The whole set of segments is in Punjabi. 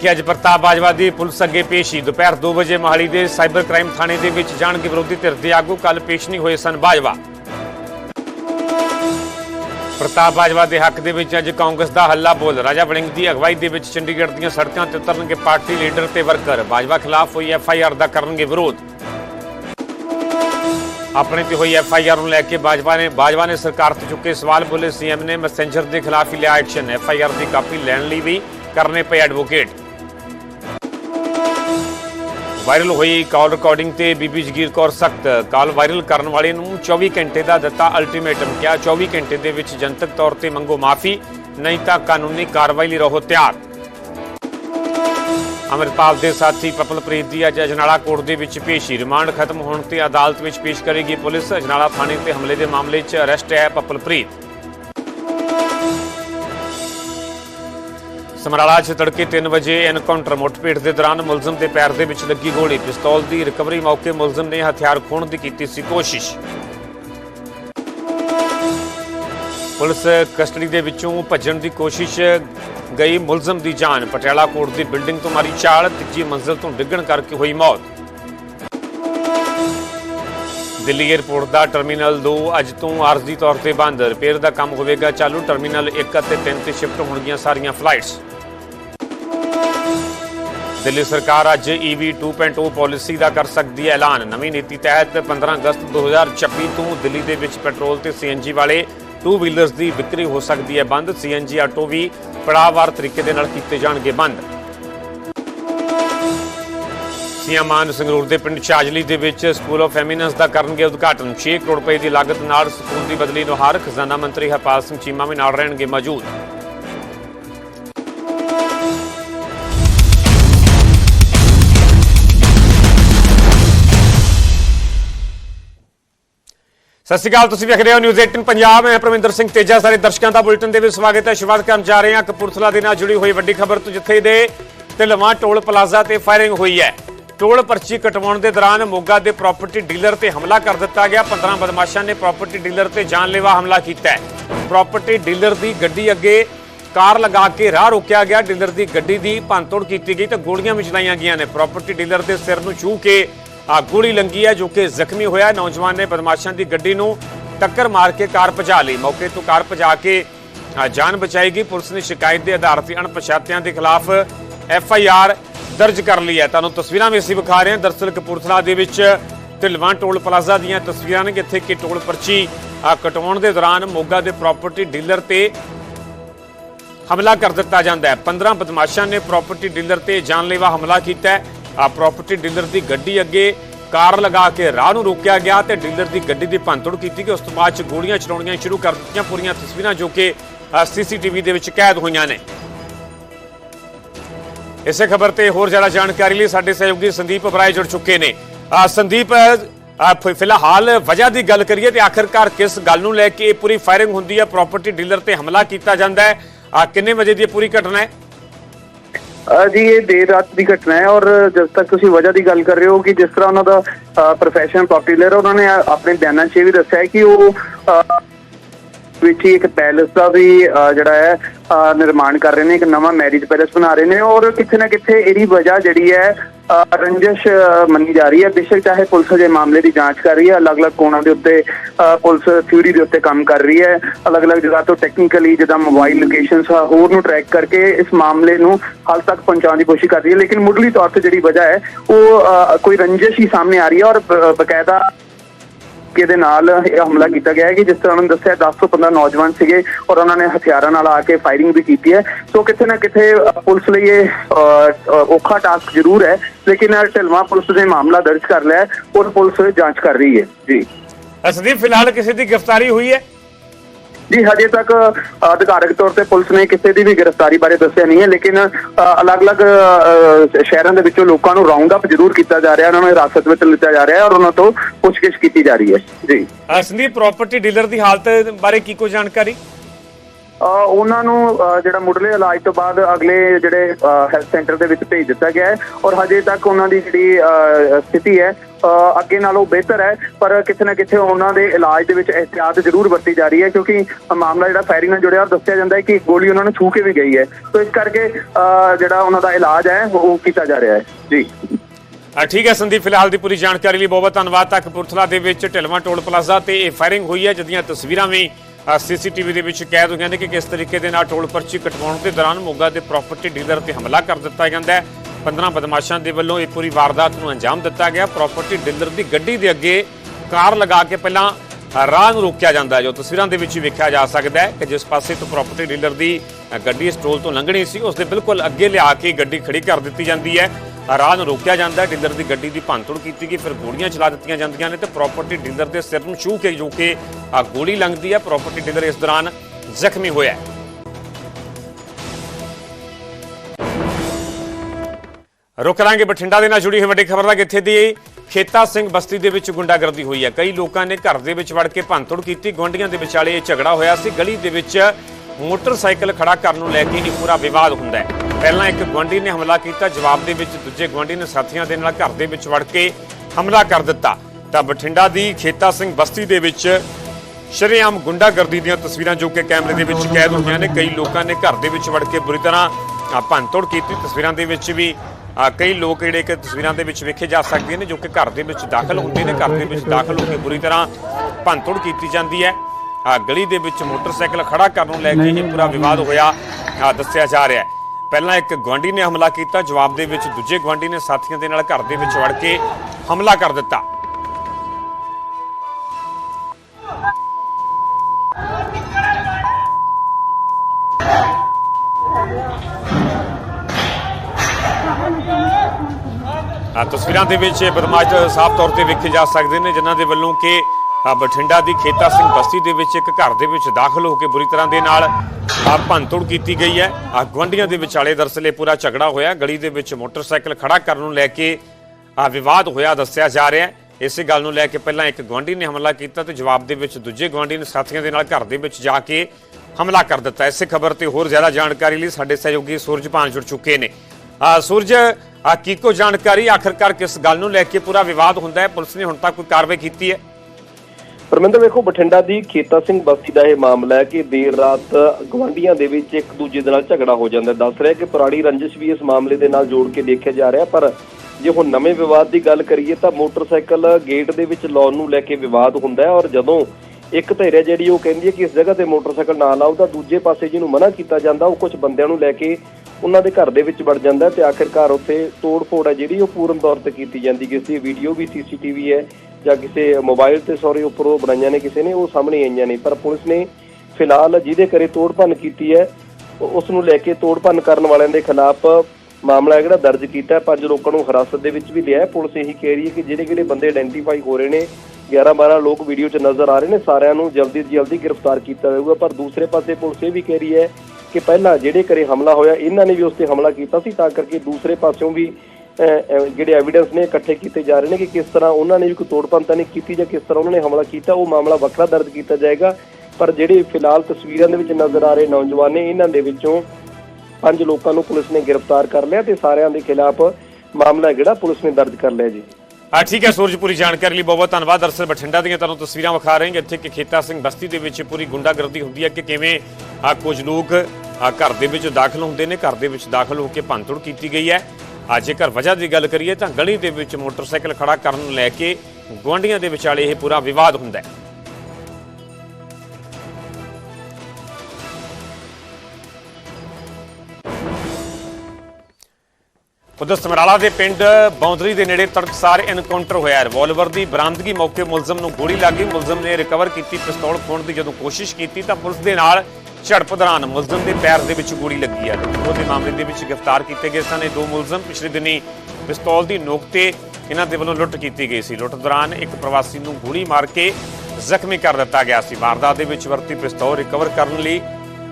ਕਿ ਅੱਜ ਪ੍ਰਤਾਪ ਬਾਜਵਾ ਦੀ ਪੁਲਿਸ ਅੱਗੇ ਪੇਸ਼ੀ ਦੁਪਹਿਰ 2 ਵਜੇ ਮੋਹਾਲੀ ਦੇ ਸਾਈਬਰ ਕ੍ਰਾਈਮ ਥਾਣੇ ਦੇ ਵਿੱਚ ਜਾਣਗੇ ਵਿਰੋਧੀ ਧਿਰ ਦੇ ਆਗੂ। ਕੱਲ ਪੇਸ਼ ਨਹੀਂ ਹੋਏ ਸਨ ਬਾਜਵਾ। ਪ੍ਰਤਾਪ ਬਾਜਵਾ ਦੇ ਹੱਕ ਦੇ ਵਿੱਚ ਅੱਜ ਕਾਂਗਰਸ ਦਾ ਹੱਲਾ ਬੋਲ। ਰਾਜਾ ਵੜਿੰਗ ਦੀ ਅਗਵਾਈ ਦੇ ਵਿੱਚ ਚੰਡੀਗੜ੍ਹ ਦੀਆਂ ਸੜਕਾਂ ਤੇ ਉਤਰਨਗੇ ਪਾਰਟੀ ਲੀਡਰ ਤੇ ਵਰਕਰ। ਬਾਜਵਾ ਖਿਲਾਫ ਹੋਈ ਐਫ ਆਈ ਆਰ ਦਾ ਕਰਨਗੇ ਵਿਰੋਧ। ਆਪਣੇ ਤੇ ਹੋਈ ਐਫ ਆਈ ਆਰ ਨੂੰ ਲੈ ਕੇ ਬਾਜਵਾ ਨੇ ਬਾਜਵਾ ਨੇ ਸਰਕਾਰ ਤੇ ਚੁੱਕੇ ਸਵਾਲ ਬੋਲੇ। ਸੀਐਮ ਨੇ ਮੈਸੇਂਜਰ ਦੇ ਖਿਲਾਫ ਹੀ ਲਿਆ ਐਕਸ਼ਨ। ਐਫ ਆਈ ਆਰ ਦੀ ਕਾਪੀ ਲੈਣ ਲਈ ਵੀ ਕਰਨੇ ਪਏ ਐਡਵੋਕੇਟ। ਵਾਇਰਲ ਹੋਈ ਕਾਲ ਰਿਕਾਰਡਿੰਗ ਤੇ ਬੀਬੀ ਜਗੀਰ ਕੌਰ ਸਖਤ। ਕਾਲ ਵਾਇਰਲ ਕਰਨ ਵਾਲੇ ਨੂੰ 24 ਘੰਟੇ ਦਾ ਦਿੱਤਾ ਅਲਟੀਮੇਟਮ ਕਿਹਾ 24 ਘੰਟੇ ਦੇ ਵਿੱਚ ਜਨਤਕ ਤੌਰ ਤੇ ਮੰਗੋ ਮਾਫੀ, ਨਹੀਂ ਤਾਂ ਕਾਨੂੰਨੀ ਕਾਰਵਾਈ ਲਈ ਰਹੋ ਤਿਆਰ। ਅਮਰਪਾਲ ਦੇ ਸਾਥੀ ਪਪਲਪ੍ਰੀਤ ਦੀ ਅੱਜ ਅਜਨਾਲਾ ਕੋਰਟ ਦੇ ਵਿੱਚ ਪੇਸ਼ੀ। ਰਿਮਾਂਡ ਖਤਮ ਹੋਣ ਤੇ ਅਦਾਲਤ ਵਿੱਚ ਪੇਸ਼ ਕਰੇਗੀ ਪੁਲਿਸ। ਅਜਨਾਲਾ ਥਾਣੇ ਤੇ ਹਮਲੇ ਦੇ ਮਾਮਲੇ 'ਚ ਅਰੈਸਟ ਹੈ ਪਪਲਪ੍ਰੀਤ। ਸਮਰਾਲਾ 'ਚ ਤੜਕੇ 3 ਵਜੇ ਐਨਕਾਊਂਟਰ ਮੁੱਠਭੇੜ ਦੇ ਦੌਰਾਨ ਮੁਲਜ਼ਮ ਦੇ ਪੈਰ ਦੇ ਵਿੱਚ ਲੱਗੀ ਗੋਲੀ। ਪਿਸਤੌਲ ਦੀ ਰਿਕਵਰੀ ਮੌਕੇ ਮੁਲਜ਼ਮ ਨੇ ਹਥਿਆਰ ਖੋਹਣ ਦੀ ਕੀਤੀ ਸੀ ਕੋਸ਼ਿਸ਼। ਪੁਲਿਸ ਕਸਟਡੀ ਦੇ ਵਿੱਚੋਂ ਭੱਜਣ ਦੀ ਕੋਸ਼ਿਸ਼ ਗਈ। ਮੁਲਜ਼ਮ ਦੀ ਜਾਨ ਪਟਿਆਲਾ ਕੋਰਟ ਦੀ ਬਿਲਡਿੰਗ ਤੋਂ ਮਾਰੀ ਛਾਲ, ਤੀਜੀ ਮੰਜ਼ਲ ਤੋਂ ਡਿੱਗਣ ਕਰਕੇ ਹੋਈ ਮੌਤ। ਦਿੱਲੀ ਏਅਰਪੋਰਟ ਦਾ ਟਰਮੀਨਲ 2 ਅੱਜ ਤੋਂ ਆਰਜ਼ੀ ਤੌਰ ਤੇ ਬੰਦ। ਰਿਪੇਅਰ ਦਾ ਕੰਮ ਹੋਵੇਗਾ ਚਾਲੂ। ਟਰਮੀਨਲ 1 ਅਤੇ 3 ਤੇ ਸ਼ਿਫਟ ਹੋਣਗੀਆਂ ਸਾਰੀਆਂ ਫਲਾਈਟਸ। ਦਿੱਲੀ ਸਰਕਾਰ ਅੱਜ E EV 2.0 ਪਾਲਿਸੀ ਦਾ ਕਰ ਸਕਦੀ ਹੈ ਐਲਾਨ। ਨਵੀਂ ਨੀਤੀ ਤਹਿਤ 15 ਅਗਸਤ 2026 ਤੋਂ ਦਿੱਲੀ ਦੇ ਵਿੱਚ ਪੈਟਰੋਲ ਤੇ CNG ਵਾਲੇ ਟੂ ਵੀਲਰਸ ਦੀ ਵਿਕਰੀ ਹੋ ਸਕਦੀ ਹੈ ਬੰਦ। CNG ਆਟੋ ਵੀ ਪੜਾਅਵਾਰ ਤਰੀਕੇ ਦੇ ਨਾਲ ਕੀਤੇ ਜਾਣਗੇ ਬੰਦ। ਸੀਐਮ ਮਾਨ ਸੰਗਰੂਰ ਦੇ ਪਿੰਡ ਛਾਜਲੀ ਦੇ ਵਿੱਚ ਸਕੂਲ ਆਫ ਐਮੀਨੈਂਸ ਦਾ ਕਰਨਗੇ ਉਦਘਾਟਨ। 6 ਕਰੋੜ ਰੁਪਏ ਦੀ ਲਾਗਤ ਨਾਲ ਸਕੂਲ ਦੀ ਬਦਲੀ ਨੁਹਾਰ ਖਜ਼ਾਨਾ ਮੰਤਰੀ ਹਰਪਾਲ ਸਿੰਘ ਚੀਮਾ ਵੀ ਨਾਲ ਰਹਿਣਗੇ ਮੌਜੂਦ। ਸਤਿ ਸ਼੍ਰੀ ਅਕਾਲ, ਤੁਸੀਂ ਵੇਖ ਰਹੇ ਹੋ ਨਿਊਜ਼ 18 ਪੰਜਾਬ। ਮੈਂ ਪ੍ਰਵਿੰਦਰ ਸਿੰਘ ਤੇਜਾ। ਸਾਰੇ ਦਰਸ਼ਕਾਂ ਦਾ ਬੁਲੇਟਿਨ ਦੇ ਵਿੱਚ ਸਵਾਗਤ ਹੈ। ਸ਼ੁਰੂਆਤ ਕਰਨ ਜਾ ਰਹੇ ਹਾਂ ਕਪੂਰਥਲਾ ਦੇ ਨਾਲ ਜੁੜੀ ਹੋਈ ਵੱਡੀ ਖਬਰ ਤੋਂ, ਜਿੱਥੇ ਦੇ ਢਿਲਵਾਂ ਟੋਲ ਪਲਾਜ਼ਾ ਤੇ ਫਾਇਰਿੰਗ ਹੋਈ ਹੈ। ਟੋਲ ਪਰਚੀ ਕਟਵਾਉਣ ਦੇ ਦੌਰਾਨ ਮੋਗਾ ਦੇ ਪ੍ਰਾਪਰਟੀ ਡੀਲਰ ਤੇ ਹਮਲਾ ਕਰ ਦਿੱਤਾ ਗਿਆ। 15 ਬਦਮਾਸ਼ਾਂ ਨੇ ਪ੍ਰਾਪਰਟੀ ਡੀਲਰ ਤੇ ਜਾਨਲੇਵਾ ਹਮਲਾ ਕੀਤਾ ਹੈ। ਪ੍ਰਾਪਰਟੀ ਡੀਲਰ ਦੀ ਗੱਡੀ ਅੱਗੇ ਕਾਰ ਲਗਾ ਕੇ ਰਾਹ ਰੋਕਿਆ ਗਿਆ। ਡੀਲਰ ਦੀ ਗੱਡੀ ਦੀ ਭੰਨਤੋੜ ਕੀਤੀ ਗਈ ਤੇ ਗੋਲੀਆਂ ਵੀ ਚਲਾਈਆਂ ਗਈਆਂ ਨੇ। ਪ੍ਰਾਪਰਟੀ ਡੀਲਰ ਦੇ ਸਿਰ ਨੂੰ ਛੂ ਕੇ ਗੋਲੀ ਲੰਗੀ ਹੈ ਜੋ ਕਿ ਜ਼ਖਮੀ ਹੋਇਆ ਨੌਜਵਾਨ ਨੇ ਬਦਮਾਸ਼ਾਂ ਦੀ ਗੱਡੀ ਨੂੰ ਟੱਕਰ ਮਾਰ ਕੇ ਕਾਰ ਭਜਾ ਲਈ। ਮੌਕੇ ਤੋਂ ਕਾਰ ਭਜਾ ਕੇ ਜਾਨ ਬਚਾਈ ਗਈ। ਪੁਲਿਸ ਨੇ ਸ਼ਿਕਾਇਤ ਦੇ ਆਧਾਰ ਤੇ ਅਣਪਛਾਤਿਆਂ ਦੇ ਖਿਲਾਫ ਐਫ ਆਈ ਆਰ ਦਰਜ ਕਰ ਲਈ ਹੈ। ਤੁਹਾਨੂੰ ਤਸਵੀਰਾਂ ਵੀ ਅਸੀਂ ਵਿਖਾ ਰਹੇ ਹਾਂ। ਦਰਸਲ ਕਪੂਰਥਲਾ ਦੇ ਵਿੱਚ ਢਿਲਵਾਂ ਟੋਲ ਪਲਾਜ਼ਾ ਦੀਆਂ ਤਸਵੀਰਾਂ ਨੇ ਜਿੱਥੇ ਕਿ ਟੋਲ ਪਰਚੀ ਆ, ਕਟਵਾਉਣ ਦੇ ਦੌਰਾਨ ਮੋਗਾ ਦੇ ਪ੍ਰਾਪਰਟੀ ਡੀਲਰ ਤੇ ਹਮਲਾ ਕਰ ਦਿੱਤਾ ਜਾਂਦਾ ਹੈ। 15 ਬਦਮਾਸ਼ਾਂ ਨੇ ਪ੍ਰਾਪਰਟੀ ਡੀਲਰ ਤੇ ਜਾਨਲੇਵਾ ਹਮਲਾ ਕੀਤਾ ਹੈ। ਪ੍ਰਾਪਰਟੀ ਡੀਲਰ ਦੀ ਗੱਡੀ ਅੱਗੇ ਕਾਰ ਲਗਾ ਕੇ ਰਾਹ ਨੂੰ ਰੋਕਿਆ ਗਿਆ ਤੇ ਡੀਲਰ ਦੀ ਗੱਡੀ ਦੀ ਭੰਨਤੋੜ ਕੀਤੀ ਗਈ। ਉਸ ਤੋਂ ਬਾਅਦ ਚ ਗੋਲੀਆਂ ਚਲਾਉਣੀਆਂ ਸ਼ੁਰੂ ਕਰ ਦਿੱਤੀਆਂ। ਪੂਰੀਆਂ ਤਸਵੀਰਾਂ ਜੋ ਕਿ ਸੀਸੀਟੀਵੀ ਦੇ ਵਿੱਚ ਕੈਦ ਹੋਈਆਂ ਨੇ। ਇਸੇ ਖਬਰ ਤੇ ਹੋਰ ਜ਼ਿਆਦਾ ਜਾਣਕਾਰੀ ਲਈ ਸਾਡੇ ਸਹਿਯੋਗੀ ਸੰਦੀਪ ਬਰਾਏ ਜੁੜ ਚੁੱਕੇ ਨੇ। ਸੰਦੀਪ ਫਿਲਹਾਲ ਵਜ੍ਹਾ ਦੀ ਗੱਲ ਕਰੀਏ ਤੇ ਆਖਰਕਾਰ ਕਿਸ ਗੱਲ ਨੂੰ ਲੈ ਕੇ ਇਹ ਪੂਰੀ ਫਾਇਰਿੰਗ ਹੁੰਦੀ ਹੈ? ਪ੍ਰਾਪਰਟੀ ਡੀਲਰ ਤੇ ਹਮਲਾ ਕੀਤਾ ਜਾਂਦਾ ਹੈ। ਕਿੰਨੇ ਵਜੇ ਦੀ ਇਹ ਪੂਰੀ ਘਟਨਾ ਹੈ? ਜੀ ਇਹ ਦੇਰ ਰਾਤ ਦੀ ਘਟਨਾ ਹੈ ਔਰ ਜਦ ਤੱਕ ਤੁਸੀਂ ਵਜ੍ਹਾ ਦੀ ਗੱਲ ਕਰ ਰਹੇ ਹੋ ਕਿ ਜਿਸ ਤਰ੍ਹਾਂ ਉਹਨਾਂ ਦਾ ਪ੍ਰੋਫੈਸ਼ਨਲ ਪਪੂਲਰ ਉਹਨਾਂ ਨੇ ਆਪਣੇ ਬਿਆਨਾਂ 'ਚ ਇਹ ਵੀ ਦੱਸਿਆ ਹੈ ਕਿ ਉਹ ਅਹ, ਵਿੱਚ ਹੀ ਇੱਕ ਪੈਲਸ ਦਾ ਵੀ ਅਹ, ਜਿਹੜਾ ਹੈ ਅਹ, ਨਿਰਮਾਣ ਕਰ ਰਹੇ ਨੇ ਇੱਕ ਨਵਾਂ ਮੈਰਿਜ ਪੈਲਸ ਬਣਾ ਰਹੇ ਨੇ ਔਰ ਕਿਤੇ ਨਾ ਕਿਤੇ ਇਹਦੀ ਵਜ੍ਹਾ ਜਿਹੜੀ ਹੈ ਰੰਜਿਸ਼ ਮੰਨੀ ਜਾ ਰਹੀ ਹੈ। ਬੇਸ਼ੱਕ ਚਾਹੇ ਪੁਲਿਸ ਅਜੇ ਮਾਮਲੇ ਦੀ ਜਾਂਚ ਕਰ ਰਹੀ ਹੈ ਅਲੱਗ-ਅਲੱਗ ਕੋਣਾਂ ਦੇ ਉੱਤੇ ਅਹ, ਪੁਲਿਸ ਥਿਊਰੀ ਦੇ ਉੱਤੇ ਕੰਮ ਕਰ ਰਹੀ ਹੈ। ਅਲੱਗ-ਅਲੱਗ ਜਗ੍ਹਾ ਤੋਂ ਟੈਕਨੀਕਲੀ ਜਿੱਦਾਂ ਮੋਬਾਈਲ ਲੋਕੇਸ਼ਨਸ ਆ ਹੋਰ ਨੂੰ ਟਰੈਕ ਕਰਕੇ ਇਸ ਮਾਮਲੇ ਨੂੰ ਹਾਲ ਤੱਕ ਪਹੁੰਚਾਉਣ ਦੀ ਕੋਸ਼ਿਸ਼ ਕਰ ਰਹੀ ਹੈ। ਲੇਕਿਨ ਮੁੱਢਲੀ ਤੌਰ ਤੇ ਜਿਹੜੀ ਵਜ੍ਹਾ ਹੈ ਉਹ ਅਹ, ਕੋਈ ਰੰਜਿਸ਼ ਹੀ ਸਾਹਮਣੇ ਆ ਰਹੀ ਹੈ ਔਰ ਬਕਾਇਦਾ ਕਿ ਦੇ ਨਾਲ ਇਹ ਹਮਲਾ ਕੀਤਾ ਗਿਆ ਹੈ ਕਿ ਜਿਸ ਤਰ੍ਹਾਂ ਉਹਨਾਂ ਨੇ ਦੱਸਿਆ 10 ਤੋਂ 15 ਨੌਜਵਾਨ ਸੀਗੇ ਔਰ ਉਹਨਾਂ ਨੇ ਹਥਿਆਰਾਂ ਨਾਲ ਆ ਕੇ ਫਾਇਰਿੰਗ ਵੀ ਕੀਤੀ ਹੈ। ਸੋ ਕਿਤੇ ਨਾ ਕਿਤੇ ਪੁਲਿਸ ਲਈ ਇਹ ਅ, ਔਖਾ ਟਾਸਕ ਜ਼ਰੂਰ ਹੈ ਲੇਕਿਨ ਢਿਲਵਾਂ ਪੁਲਿਸ ਨੇ ਮਾਮਲਾ ਦਰਜ ਕਰ ਲਿਆ ਹੈ ਔਰ ਪੁਲਿਸ ਜਾਂਚ ਕਰ ਰਹੀ ਹੈ। ਜੀ। ਅ, ਫਿਲਹਾਲ ਕਿਸੇ ਦੀ ਗ੍ਰਿਫਤਾਰੀ ਹੋਈ ਹੈ। ਜੀ ਹਜੇ ਤੱਕ ਅਧਿਕਾਰਕ ਤੌਰ ਤੇ ਪੁਲਿਸ ਨੇ ਕਿਸੇ ਦੀ ਵੀ ਗ੍ਰਿਫਤਾਰੀ ਬਾਰੇ ਦੱਸਿਆ ਨਹੀਂ ਹੈ ਲੇਕਿਨ ਅਲੱਗ-ਅਲੱਗ ਸ਼ਹਿਰਾਂ ਦੇ ਵਿੱਚੋਂ ਲੋਕਾਂ ਨੂੰ ਰਾਉਂਡ ਅਪ ਜ਼ਰੂਰ ਕੀਤਾ ਜਾ ਰਿਹਾ ਉਹਨਾਂ ਨੂੰ ਹਿਰਾਸਤ ਵਿੱਚ ਲਿੱਤਾ ਜਾ ਰਿਹਾ ਹੈ ਔਰ ਉਹਨਾਂ ਤੋਂ ਪੁੱਛਗਿੱਛ ਕੀਤੀ ਜਾ ਰਹੀ ਹੈ। ਜੀ। ਅ, ਸੰਦੀਪ ਪ੍ਰਾਪਰਟੀ ਡੀਲਰ ਦੀ ਹਾਲਤ ਬਾਰੇ ਕੀ ਕੋਈ ਜਾਣਕਾਰੀ? ਉਹਨਾਂ ਨੂੰ ਜਿਹੜਾ ਮੁੱਢਲੇ ਇਲਾਜ ਤੋਂ ਬਾਅਦ ਅਗਲੇ ਜਿਹੜੇ ਹੈਲਥ ਸੈਂਟਰ ਦੇ ਵਿੱਚ ਭੇਜ ਦਿੱਤਾ ਗਿਆ ਹੈ ਔਰ ਹਜੇ ਤੱਕ ਉਹਨਾਂ ਦੀ ਜਿਹੜੀ ਸਥਿਤੀ ਹੈ ਅੱਗੇ ਨਾਲੋਂ ਬਿਹਤਰ ਹੈ, ਪਰ ਕਿਤੇ ਨਾ ਕਿਤੇ ਉਹਨਾਂ ਦੇ ਇਲਾਜ ਦੇ ਵਿੱਚ ਇhtiyਾਤ ਜ਼ਰੂਰ ਵਰਤੀ ਜਾ ਰਹੀ ਹੈ, ਕਿਉਂਕਿ ਮਾਮਲਾ ਜਿਹੜਾ ਫਾਇਰਿੰਗ ਨਾਲ ਜੁੜਿਆ ਦੱਸਿਆ ਜਾਂਦਾ ਹੈ ਕਿ ਇੱਕ ਗੋਲੀ ਉਹਨਾਂ ਨੂੰ ਛੂ ਕੇ ਵੀ ਗਈ ਹੈ। ਸੋ ਇਸ ਕਰਕੇ ਜਿਹੜਾ ਉਹਨਾਂ ਦਾ ਇਲਾਜ ਹੈ, ਉਹ ਕੀਤਾ ਜਾ ਰਿਹਾ ਹੈ। ਜੀ। ਠੀਕ ਹੈ ਸੰਦੀਪ, ਫਿਲਹਾਲ ਦੀ ਪੂਰੀ ਜਾਣਕਾਰੀ ਲਈ ਬਹੁਤ ਧੰਨਵਾਦ। ਤਾਂ ਕਪੂਰਥਲਾ ਦੇ ਵਿੱਚ ਢਿਲਵਾਂ ਟੋਲ ਪਲਾਜ਼ਾ ਤੇ ਇਹ ਫਾਇਰਿੰਗ ਹੋਈ ਹੈ, ਜਿਹਦੀਆਂ ਤਸਵੀਰਾਂ ਵੀ ਸੀਸੀਟੀਵੀ ਦੇ ਵਿੱਚ ਕੈਦ ਹੋਈਆਂ ਨੇ ਕਿ ਕਿਸ ਤਰੀਕੇ ਦੇ ਨਾਲ ਟੋਲ ਪਰਚੀ ਕਟਵਾਉਣ ਦੇ ਦੌਰਾਨ ਮੋਗਾ ਦੇ ਪ੍ਰਾਪਰਟੀ ਡੀਲਰ ਤੇ ਹਮਲਾ ਕਰ ਦਿੱਤਾ ਜਾਂਦਾ ਹੈ। 15 ਬਦਮਾਸ਼ਾਂ ਦੇ ਵੱਲੋਂ ਇਹ ਪੂਰੀ ਵਾਰਦਾਤ ਨੂੰ ਅੰਜਾਮ ਦਿੱਤਾ ਗਿਆ। ਪ੍ਰਾਪਰਟੀ ਡੀਲਰ ਦੀ ਗੱਡੀ ਦੇ ਅੱਗੇ ਕਾਰ ਲਗਾ ਕੇ ਪਹਿਲਾਂ ਰਾਹ ਨੂੰ ਰੋਕਿਆ ਜਾਂਦਾ ਜੋ ਤਸਵੀਰਾਂ ਦੇ ਵਿੱਚ ਵੇਖਿਆ ਜਾ ਸਕਦਾ ਹੈ ਕਿ ਜਿਸ ਪਾਸੇ ਤੋਂ ਪ੍ਰਾਪਰਟੀ ਡੀਲਰ ਦੀ ਗੱਡੀ ਸਟੋਲ ਤੋਂ ਲੰਘਣੀ ਸੀ, ਉਸ ਦੇ ਬਿਲਕੁਲ ਅੱਗੇ ਲਿਆ ਕੇ ਗੱਡੀ ਖੜੀ ਕਰ ਦਿੱਤੀ ਜਾਂਦੀ ਹੈ। ਰਾਹ ਨੂੰ ਰੋਕਿਆ ਜਾਂਦਾ ਹੈ ਡੀਲਰ ਦੀ ਗੱਡੀ ਦੀ ਭੰਨਤੋੜ ਕੀਤੀ ਗਈ, ਫਿਰ ਗੋਲੀਆਂ ਚਲਾ ਦਿੱਤੀਆਂ ਜਾਂਦੀਆਂ ਨੇ ਤੇ ਪ੍ਰਾਪਰਟੀ ਡੀਲਰ ਦੇ ਸਿਰ ਨੂੰ ਛੂਹ ਕੇ ਜੋ ਕਿ ਗੋਲੀ ਲੰਘਦੀ ਹੈ। ਪ੍ਰਾਪਰਟੀ ਡੀਲਰ ਇਸ ਦੌਰਾਨ ਜ਼ਖਮੀ ਹੋਇਆ ਹੈ। ਰੁਕ ਕਰਾਂਗੇ ਬਠਿੰਡਾ ਦੇ ਨਾਲ ਜੁੜੀ ਹੋਈ ਵੱਡੀ ਖਬਰ ਦਾ ਕਿੱਥੇ ਦੀ ਖੇਤਾ ਸਿੰਘ ਬਸਤੀ ਦੇ ਵਿੱਚ ਗੁੰਡਾਗਰਦੀ ਹੋਈ ਹੈ। ਕਈ ਲੋਕਾਂ ਨੇ ਘਰ ਦੇ ਵਿੱਚ ਵੜ ਕੇ ਭੰਨਤੋੜ ਕੀਤੀ। ਗੁਆਂਢੀਆਂ ਦੇ ਵਿਚਾਲੇ ਇਹ ਝਗੜਾ ਹੋਇਆ ਸੀ। ਗਲੀ ਦੇ ਵਿੱਚ ਮੋਟਰਸਾਈਕਲ ਖੜਾ ਕਰਨ ਨੂੰ ਲੈ ਕੇ ਇਹ ਪੂਰਾ ਵਿਵਾਦ ਹੁੰਦਾ ਹੈ। ਪਹਿਲਾਂ ਇੱਕ ਗੁਆਂਢੀ ਨੇ ਹਮਲਾ ਕੀਤਾ। ਜਵਾਬ ਦੇ ਵਿੱਚ ਦੂਜੇ ਗੁਆਂਢੀ ਨੇ ਸਾਥੀਆਂ ਦੇ ਨਾਲ ਘਰ ਦੇ ਵਿੱਚ ਵੜ ਕੇ ਹਮਲਾ ਕਰ ਦਿੱਤਾ। ਤਾਂ ਬਠਿੰਡਾ ਦੀ ਖੇਤਾ ਸਿੰਘ ਬਸਤੀ ਦੇ ਵਿੱਚ ਸ਼ਰੇਆਮ ਗੁੰਡਾਗਰਦੀ ਦੀਆਂ ਤਸਵੀਰਾਂ ਜੋ ਕਿ ਕੈਮਰੇ ਦੇ ਵਿੱਚ ਕੈਦ ਹੋਈਆਂ ਨੇ ਕਈ ਲੋਕਾਂ ਨੇ ਘਰ ਦੇ ਵਿੱਚ ਵੜ ਕੇ ਬੁਰੀ ਤਰ੍ਹਾਂ ਅ, ਭੰਨਤੋੜ ਕੀਤੀ। ਤਸਵੀਰਾਂ ਦੇ ਵਿੱਚ ਵੀ ਕਈ ਲੋਕ ਜਿਹੜੇ ਕਿ ਤਸਵੀਰਾਂ ਦੇ ਵਿੱਚ ਵੇਖੇ ਜਾ ਸਕਦੇ ਨੇ ਜੋ ਕਿ ਘਰ ਦੇ ਵਿੱਚ ਦਾਖਲ ਹੁੰਦੇ ਨੇ, ਘਰ ਦੇ ਵਿੱਚ ਦਾਖਲ ਹੋ ਕੇ ਬੁਰੀ ਤਰ੍ਹਾਂ ਭੰਨਤੋੜ ਕੀਤੀ ਜਾਂਦੀ ਹੈ। ਗਲੀ ਦੇ ਵਿੱਚ ਮੋਟਰਸਾਈਕਲ ਖੜਾ ਕਰਨ ਨੂੰ ਲੈ ਕੇ ਇਹ ਪੂਰਾ ਵਿਵਾਦ ਹੋਇਆ ਦੱਸਿਆ ਜਾ ਰਿਹਾ ਹੈ। ਪਹਿਲਾਂ ਇੱਕ ਗੁਆਂਢੀ ਨੇ ਹਮਲਾ ਕੀਤਾ, ਜਵਾਬ ਦੇ ਵਿੱਚ ਦੂਜੇ ਗੁਆਂਢੀ ਨੇ ਸਾਥੀਆਂ ਦੇ ਨਾਲ ਘਰ ਦੇ ਵਿੱਚ ਵੜ ਕੇ ਹਮਲਾ ਕਰ ਦਿੱਤਾ। ਤਸਵੀਰਾਂ ਦੇ ਵਿੱਚ ਇਹ ਬਦਮਾਸ਼ ਸਾਫ਼ ਤੌਰ ਤੇ ਵੇਖੇ ਜਾ ਸਕਦੇ ਨੇ, ਜਿਨ੍ਹਾਂ ਦੇ ਵੱਲੋਂ ਕਿ ਬਠਿੰਡਾ ਦੀ ਖੇਤਾ ਸਿੰਘ ਬਸਤੀ ਦੇ ਵਿੱਚ ਇੱਕ ਘਰ ਦੇ ਵਿੱਚ ਦਾਖਲ ਹੋ ਕੇ ਬੁਰੀ ਤਰ੍ਹਾਂ ਦੇ ਨਾਲ ਭੰਨਤੋੜ ਕੀਤੀ ਗਈ ਹੈ। ਆ ਗੁਆਂਢੀਆਂ ਦੇ ਵਿਚਾਲੇ ਦਰਅਸਲ ਇਹ ਪੂਰਾ ਝਗੜਾ ਹੋਇਆ। ਗਲੀ ਦੇ ਵਿੱਚ ਮੋਟਰਸਾਈਕਲ ਖੜਾ ਕਰਨ ਨੂੰ ਲੈ ਕੇ ਵਿਵਾਦ ਹੋਇਆ, ਦੱਸਿਆ ਜਾ ਰਿਹਾ ਹੈ। ਇਸੇ ਗੱਲ ਨੂੰ ਲੈ ਕੇ ਪਹਿਲਾਂ ਇੱਕ ਗੁਆਂਢੀ ਨੇ ਹਮਲਾ ਕੀਤਾ ਤੇ ਜਵਾਬ ਦੇ ਵਿੱਚ ਦੂਜੇ ਗੁਆਂਢੀ ਨੇ ਸਾਥੀਆਂ ਦੇ ਨਾਲ ਘਰ ਦੇ ਵਿੱਚ ਜਾ ਕੇ ਹਮਲਾ ਕਰ ਦਿੱਤਾ। ਇਸੇ ਖਬਰ ਤੇ ਹੋਰ ਜ਼ਿਆਦਾ ਜਾਣਕਾਰੀ ਲਈ ਸਾਡੇ ਸਹਿਯੋਗੀ ਸੂਰਜ ਭਾਨ ਜੁੜ ਚੁੱਕੇ ਨੇ। ਸੂਰਜ ਆ ਜਾਣਕਾਰੀ ਆਖਰਕਾਰ ਕਿਸ ਗੱਲ ਨੂੰ ਲੈ ਕੇ ਪੂਰਾ ਵਿਵਾਦ ਹੁੰਦਾ ਹੈ? ਪੁਲਿਸ ਨੇ ਹੁਣ ਤੱਕ ਕੋਈ ਕਾਰਵਾਈ ਕੀਤੀ ਹੈ? ਪਰਮਿੰਦਰ, ਵੇਖੋ, ਬਠਿੰਡਾ ਦੀ ਖੇਤਾ ਸਿੰਘ ਬਸਤੀ ਦਾ ਇਹ ਮਾਮਲਾ ਹੈ ਕਿ ਦੇਰ ਰਾਤ ਗਵਾਂਢੀਆਂ ਦੇ ਵਿੱਚ ਇੱਕ ਦੂਜੇ ਦੇ ਨਾਲ ਝਗੜਾ ਹੋ ਜਾਂਦਾ ਦੱਸ ਰਿਹਾ ਕਿ ਪੁਰਾਣੀ ਰੰਜਿਸ਼ ਵੀ ਇਸ ਮਾਮਲੇ ਦੇ ਨਾਲ ਜੋੜ ਕੇ ਦੇਖਿਆ ਜਾ ਰਿਹਾ ਪਰ ਜੇ ਹੁਣ ਨਵੇਂ ਵਿਵਾਦ ਦੀ ਗੱਲ ਕਰੀਏ ਤਾਂ ਮੋਟਰਸਾਈਕਲ ਗੇਟ ਦੇ ਵਿੱਚ ਲਾਉਣ ਨੂੰ ਲੈ ਕੇ ਵਿਵਾਦ ਹੁੰਦਾ ਹੈ ਔਰ ਜਦੋਂ ਇੱਕ ਧਿਰ ਜਿਹੜੀ ਉਹ ਕਹਿੰਦੀ ਹੈ ਕਿ ਇਸ ਜਗ੍ਹਾ ਤੇ ਮੋਟਰਸਾਈਕਲ ਨਾ ਲਾਓ ਤਾਂ ਦੂਜੇ ਪਾਸੇ ਜਿਹਨੂੰ ਮਨਾ ਕੀਤਾ ਜਾਂਦਾ, ਉਹ ਕੁਝ ਬੰਦਿਆਂ ਨੂੰ ਲੈ ਕੇ ਉਹਨਾਂ ਦੇ ਘਰ ਦੇ ਵਿੱਚ ਵੜ ਜਾਂਦਾ ਹੈ ਤੇ ਆਖਿਰਕਾਰ ਉੱਥੇ ਤੋੜ-ਫੋੜ ਹੈ ਜਿਹੜੀ ਉਹ ਪੂਰਨ ਤੌਰ ਤੇ ਕੀਤੀ ਜਾਂਦੀ ਕਿਸ ਦੀ ਵੀਡੀਓ ਵੀ ਸੀਸੀਟੀਵੀ ਹੈ ਜਾਂ ਕਿਸੇ ਮੋਬਾਈਲ ਤੇ ਸੌਰੀ ਉੱਪਰੋਂ ਬਣਾਈਆਂ ਨੇ ਕਿਸੇ ਨੇ, ਉਹ ਸਾਹਮਣੇ ਆਈਆਂ ਨੇ। ਪਰ ਪੁਲਿਸ ਨੇ ਫਿਲਹਾਲ ਜਿਹਦੇ ਕਰੇ ਤੋੜ-ਭੰਨ ਕੀਤੀ ਹੈ ਉਸ ਨੂੰ ਲੈ ਕੇ ਤੋੜ-ਭੰਨ ਕਰਨ ਵਾਲਿਆਂ ਦੇ ਖਿਲਾਫ ਮਾਮਲਾ ਜਿਹੜਾ ਦਰਜ ਕੀਤਾ ਪੰਜ ਲੋਕਾਂ ਨੂੰ ਹਿਰਾਸਤ ਦੇ ਵਿੱਚ ਵੀ ਲਿਆ ਪੁਲਿਸ ਇਹੀ ਕਹਿ ਰਹੀ ਹੈ ਕਿ ਜਿਹੜੇ ਜਿਹੜੇ ਬੰਦੇ ਆਇਡੈਂਟੀਫਾਈ ਹੋ ਰਹੇ ਨੇ 11 12 ਲੋਕ ਵੀਡੀਓ 'ਚ ਨਜ਼ਰ ਆ ਰਹੇ ਨੇ, ਸਾਰਿਆਂ ਨੂੰ ਜਲਦੀ ਤੋਂ ਜਲਦੀ ਗ੍ਰਿਫਤਾਰ ਕੀਤਾ ਜਾਊਗਾ। ਪਰ ਦੂਸਰੇ ਪਾਸੇ ਪੁਲਿਸ ਇਹ ਵੀ ਕਹਿ ਰਹੀ ਹੈ ਕਿ ਪਹਿਲਾਂ ਜਿਹੜੇ ਕਰੇ ਹਮਲਾ ਹੋਇਆ, ਇਹਨਾਂ ਨੇ ਵੀ ਉਸ ਤੇ ਹਮਲਾ ਕੀਤਾ ਸੀ, ਤਾਂ ਕਰਕੇ ਦੂਸਰੇ ਪਾਸਿਓਂ ਵੀ ਜਿਹੜੇ ਐਵੀਡੈਂਸ ਨੇ ਇਕੱਠੇ ਕੀਤੇ ਜਾ ਰਹੇ ਨੇ ਕਿ ਕਿਸ ਤਰ੍ਹਾਂ ਉਹਨਾਂ ਨੇ ਵੀ ਕੋਈ ਤੋੜਪੰਨ ਤਾਂ ਨਹੀਂ ਕੀਤੀ ਜਾਂ ਕਿਸ ਤਰ੍ਹਾਂ ਉਹਨਾਂ ਨੇ ਹਮਲਾ ਕੀਤਾ, ਉਹ ਮਾਮਲਾ ਵੱਖਰਾ ਦਰਜ ਕੀਤਾ ਜਾਏਗਾ। ਪਰ ਜਿਹੜੇ ਫਿਲਹਾਲ ਤਸਵੀਰਾਂ ਦੇ ਵਿੱਚ ਨਜ਼ਰ ਆ ਰਹੇ ਨੌਜਵਾਨ ਨੇ, ਇਹਨਾਂ ਦੇ ਵਿੱਚੋਂ ਪੰਜ ਲੋਕਾਂ ਨੂੰ ਪੁਲਿਸ ਨੇ ਗ੍ਰਿਫਤਾਰ ਕਰ ਲਿਆ ਤੇ ਸਾਰਿਆਂ ਦੇ ਖਿਲਾਫ ਮਾਮਲਾ ਜਿਹੜਾ ਪੁਲਿਸ ਨੇ ਦਰਜ ਕਰ ਲਿਆ ਜੀ। ਆ ਠੀਕ ਹੈ ਸੂਰਜ ਪੂਰੀ ਜਾਣਕਾਰੀ ਲਈ ਬਹੁਤ ਬਹੁਤ ਧੰਨਵਾਦ। ਦਰਅਸਲ ਬਠਿੰਡਾ ਦੀਆਂ ਤੁਹਾਨੂੰ ਤਸਵੀਰਾਂ ਵਿਖਾ ਰਹੇ ਹਾਂ, ਇੱਥੇ ਕਿ ਖੇਤਾ ਸਿੰਘ ਬਸਤੀ ਦੇ ਵਿੱਚ ਪੂਰੀ ਗੁੰਡਾਗਰਦੀ ਹੁੰਦੀ ਹੈ ਕਿ ਕਿਵੇਂ ਆ ਕੁਝ ਲੋਕ ਆ ਘਰ ਦੇ ਵਿੱਚ ਦਾਖਲ ਹੁੰਦੇ ਨੇ, ਘਰ ਦੇ ਵਿੱਚ ਦਾਖਲ ਹੋ ਕੇ ਭੰਨਤੋੜ ਕੀਤੀ ਗਈ ਹੈ। ਆ, ਜੇਕਰ ਵਜ੍ਹਾ ਦੀ ਗੱਲ ਕਰੀਏ ਤਾਂ ਗਲੀ ਦੇ ਵਿੱਚ ਮੋਟਰਸਾਈਕਲ ਖੜਾ ਕਰਨ ਨੂੰ ਲੈ ਕੇ ਗੁਆਂਢੀਆਂ ਦੇ ਵਿਚਾਲੇ ਇਹ ਪੂਰਾ ਵਿਵਾਦ ਹੁੰਦਾ ਹੈ। ਉਧਰ ਸਮਰਾਲਾ ਦੇ ਪਿੰਡ ਬੌਂਦਰੀ ਦੇ ਨੇੜੇ ਤੜਕਸਾਰ ਐਨਕਾਊਂਟਰ ਹੋਇਆ ਰਿਵਾਲਵਰ ਦੀ ਬਰਾਮਦਗੀ ਮੌਕੇ ਮੁਲਜ਼ਮ ਨੂੰ ਗੋਲੀ ਲੱਗੀ ਮੁਲਜ਼ਮ ਨੇ ਰਿਕਵਰ ਕੀਤੀ, ਪਿਸਤੌਲ ਖੋਣ ਦੀ ਜਦੋਂ ਕੋਸ਼ਿਸ਼ ਕੀਤੀ ਤਾਂ ਪੁਲਿਸ ਦੇ ਨਾਲ ਝੜਪ ਦੌਰਾਨ ਮੁਲਜ਼ਮ ਦੇ ਪੈਰ ਦੇ ਵਿੱਚ ਗੋਲੀ ਲੱਗੀ ਹੈ। ਲੁੱਟਖੋ ਮਾਮਲੇ ਦੇ ਵਿੱਚ ਗ੍ਰਿਫਤਾਰ ਕੀਤੇ ਗਏ ਸਨ। ਇਹ ਦੋ ਮੁਲਜ਼ਮ ਪਿਛਲੇ ਦਿਨੀ ਪਿਸਤੌਲ ਦੀ ਨੋਕ ਤੇ ਇਹਨਾਂ ਦੇ ਵੱਲੋਂ ਲੁੱਟ ਕੀਤੀ ਗਈ ਸੀ। ਲੁੱਟ ਦੌਰਾਨ ਇੱਕ ਪ੍ਰਵਾਸੀ ਨੂੰ ਗੋਲੀ ਮਾਰ ਕੇ ਜ਼ਖਮੀ ਕਰ ਦਿੱਤਾ ਗਿਆ ਸੀ। ਵਾਰਦਾਤ ਦੇ ਵਿੱਚ ਵਰਤੀ ਪਿਸਤੌਲ ਰਿਕਵਰ ਕਰਨ ਲਈ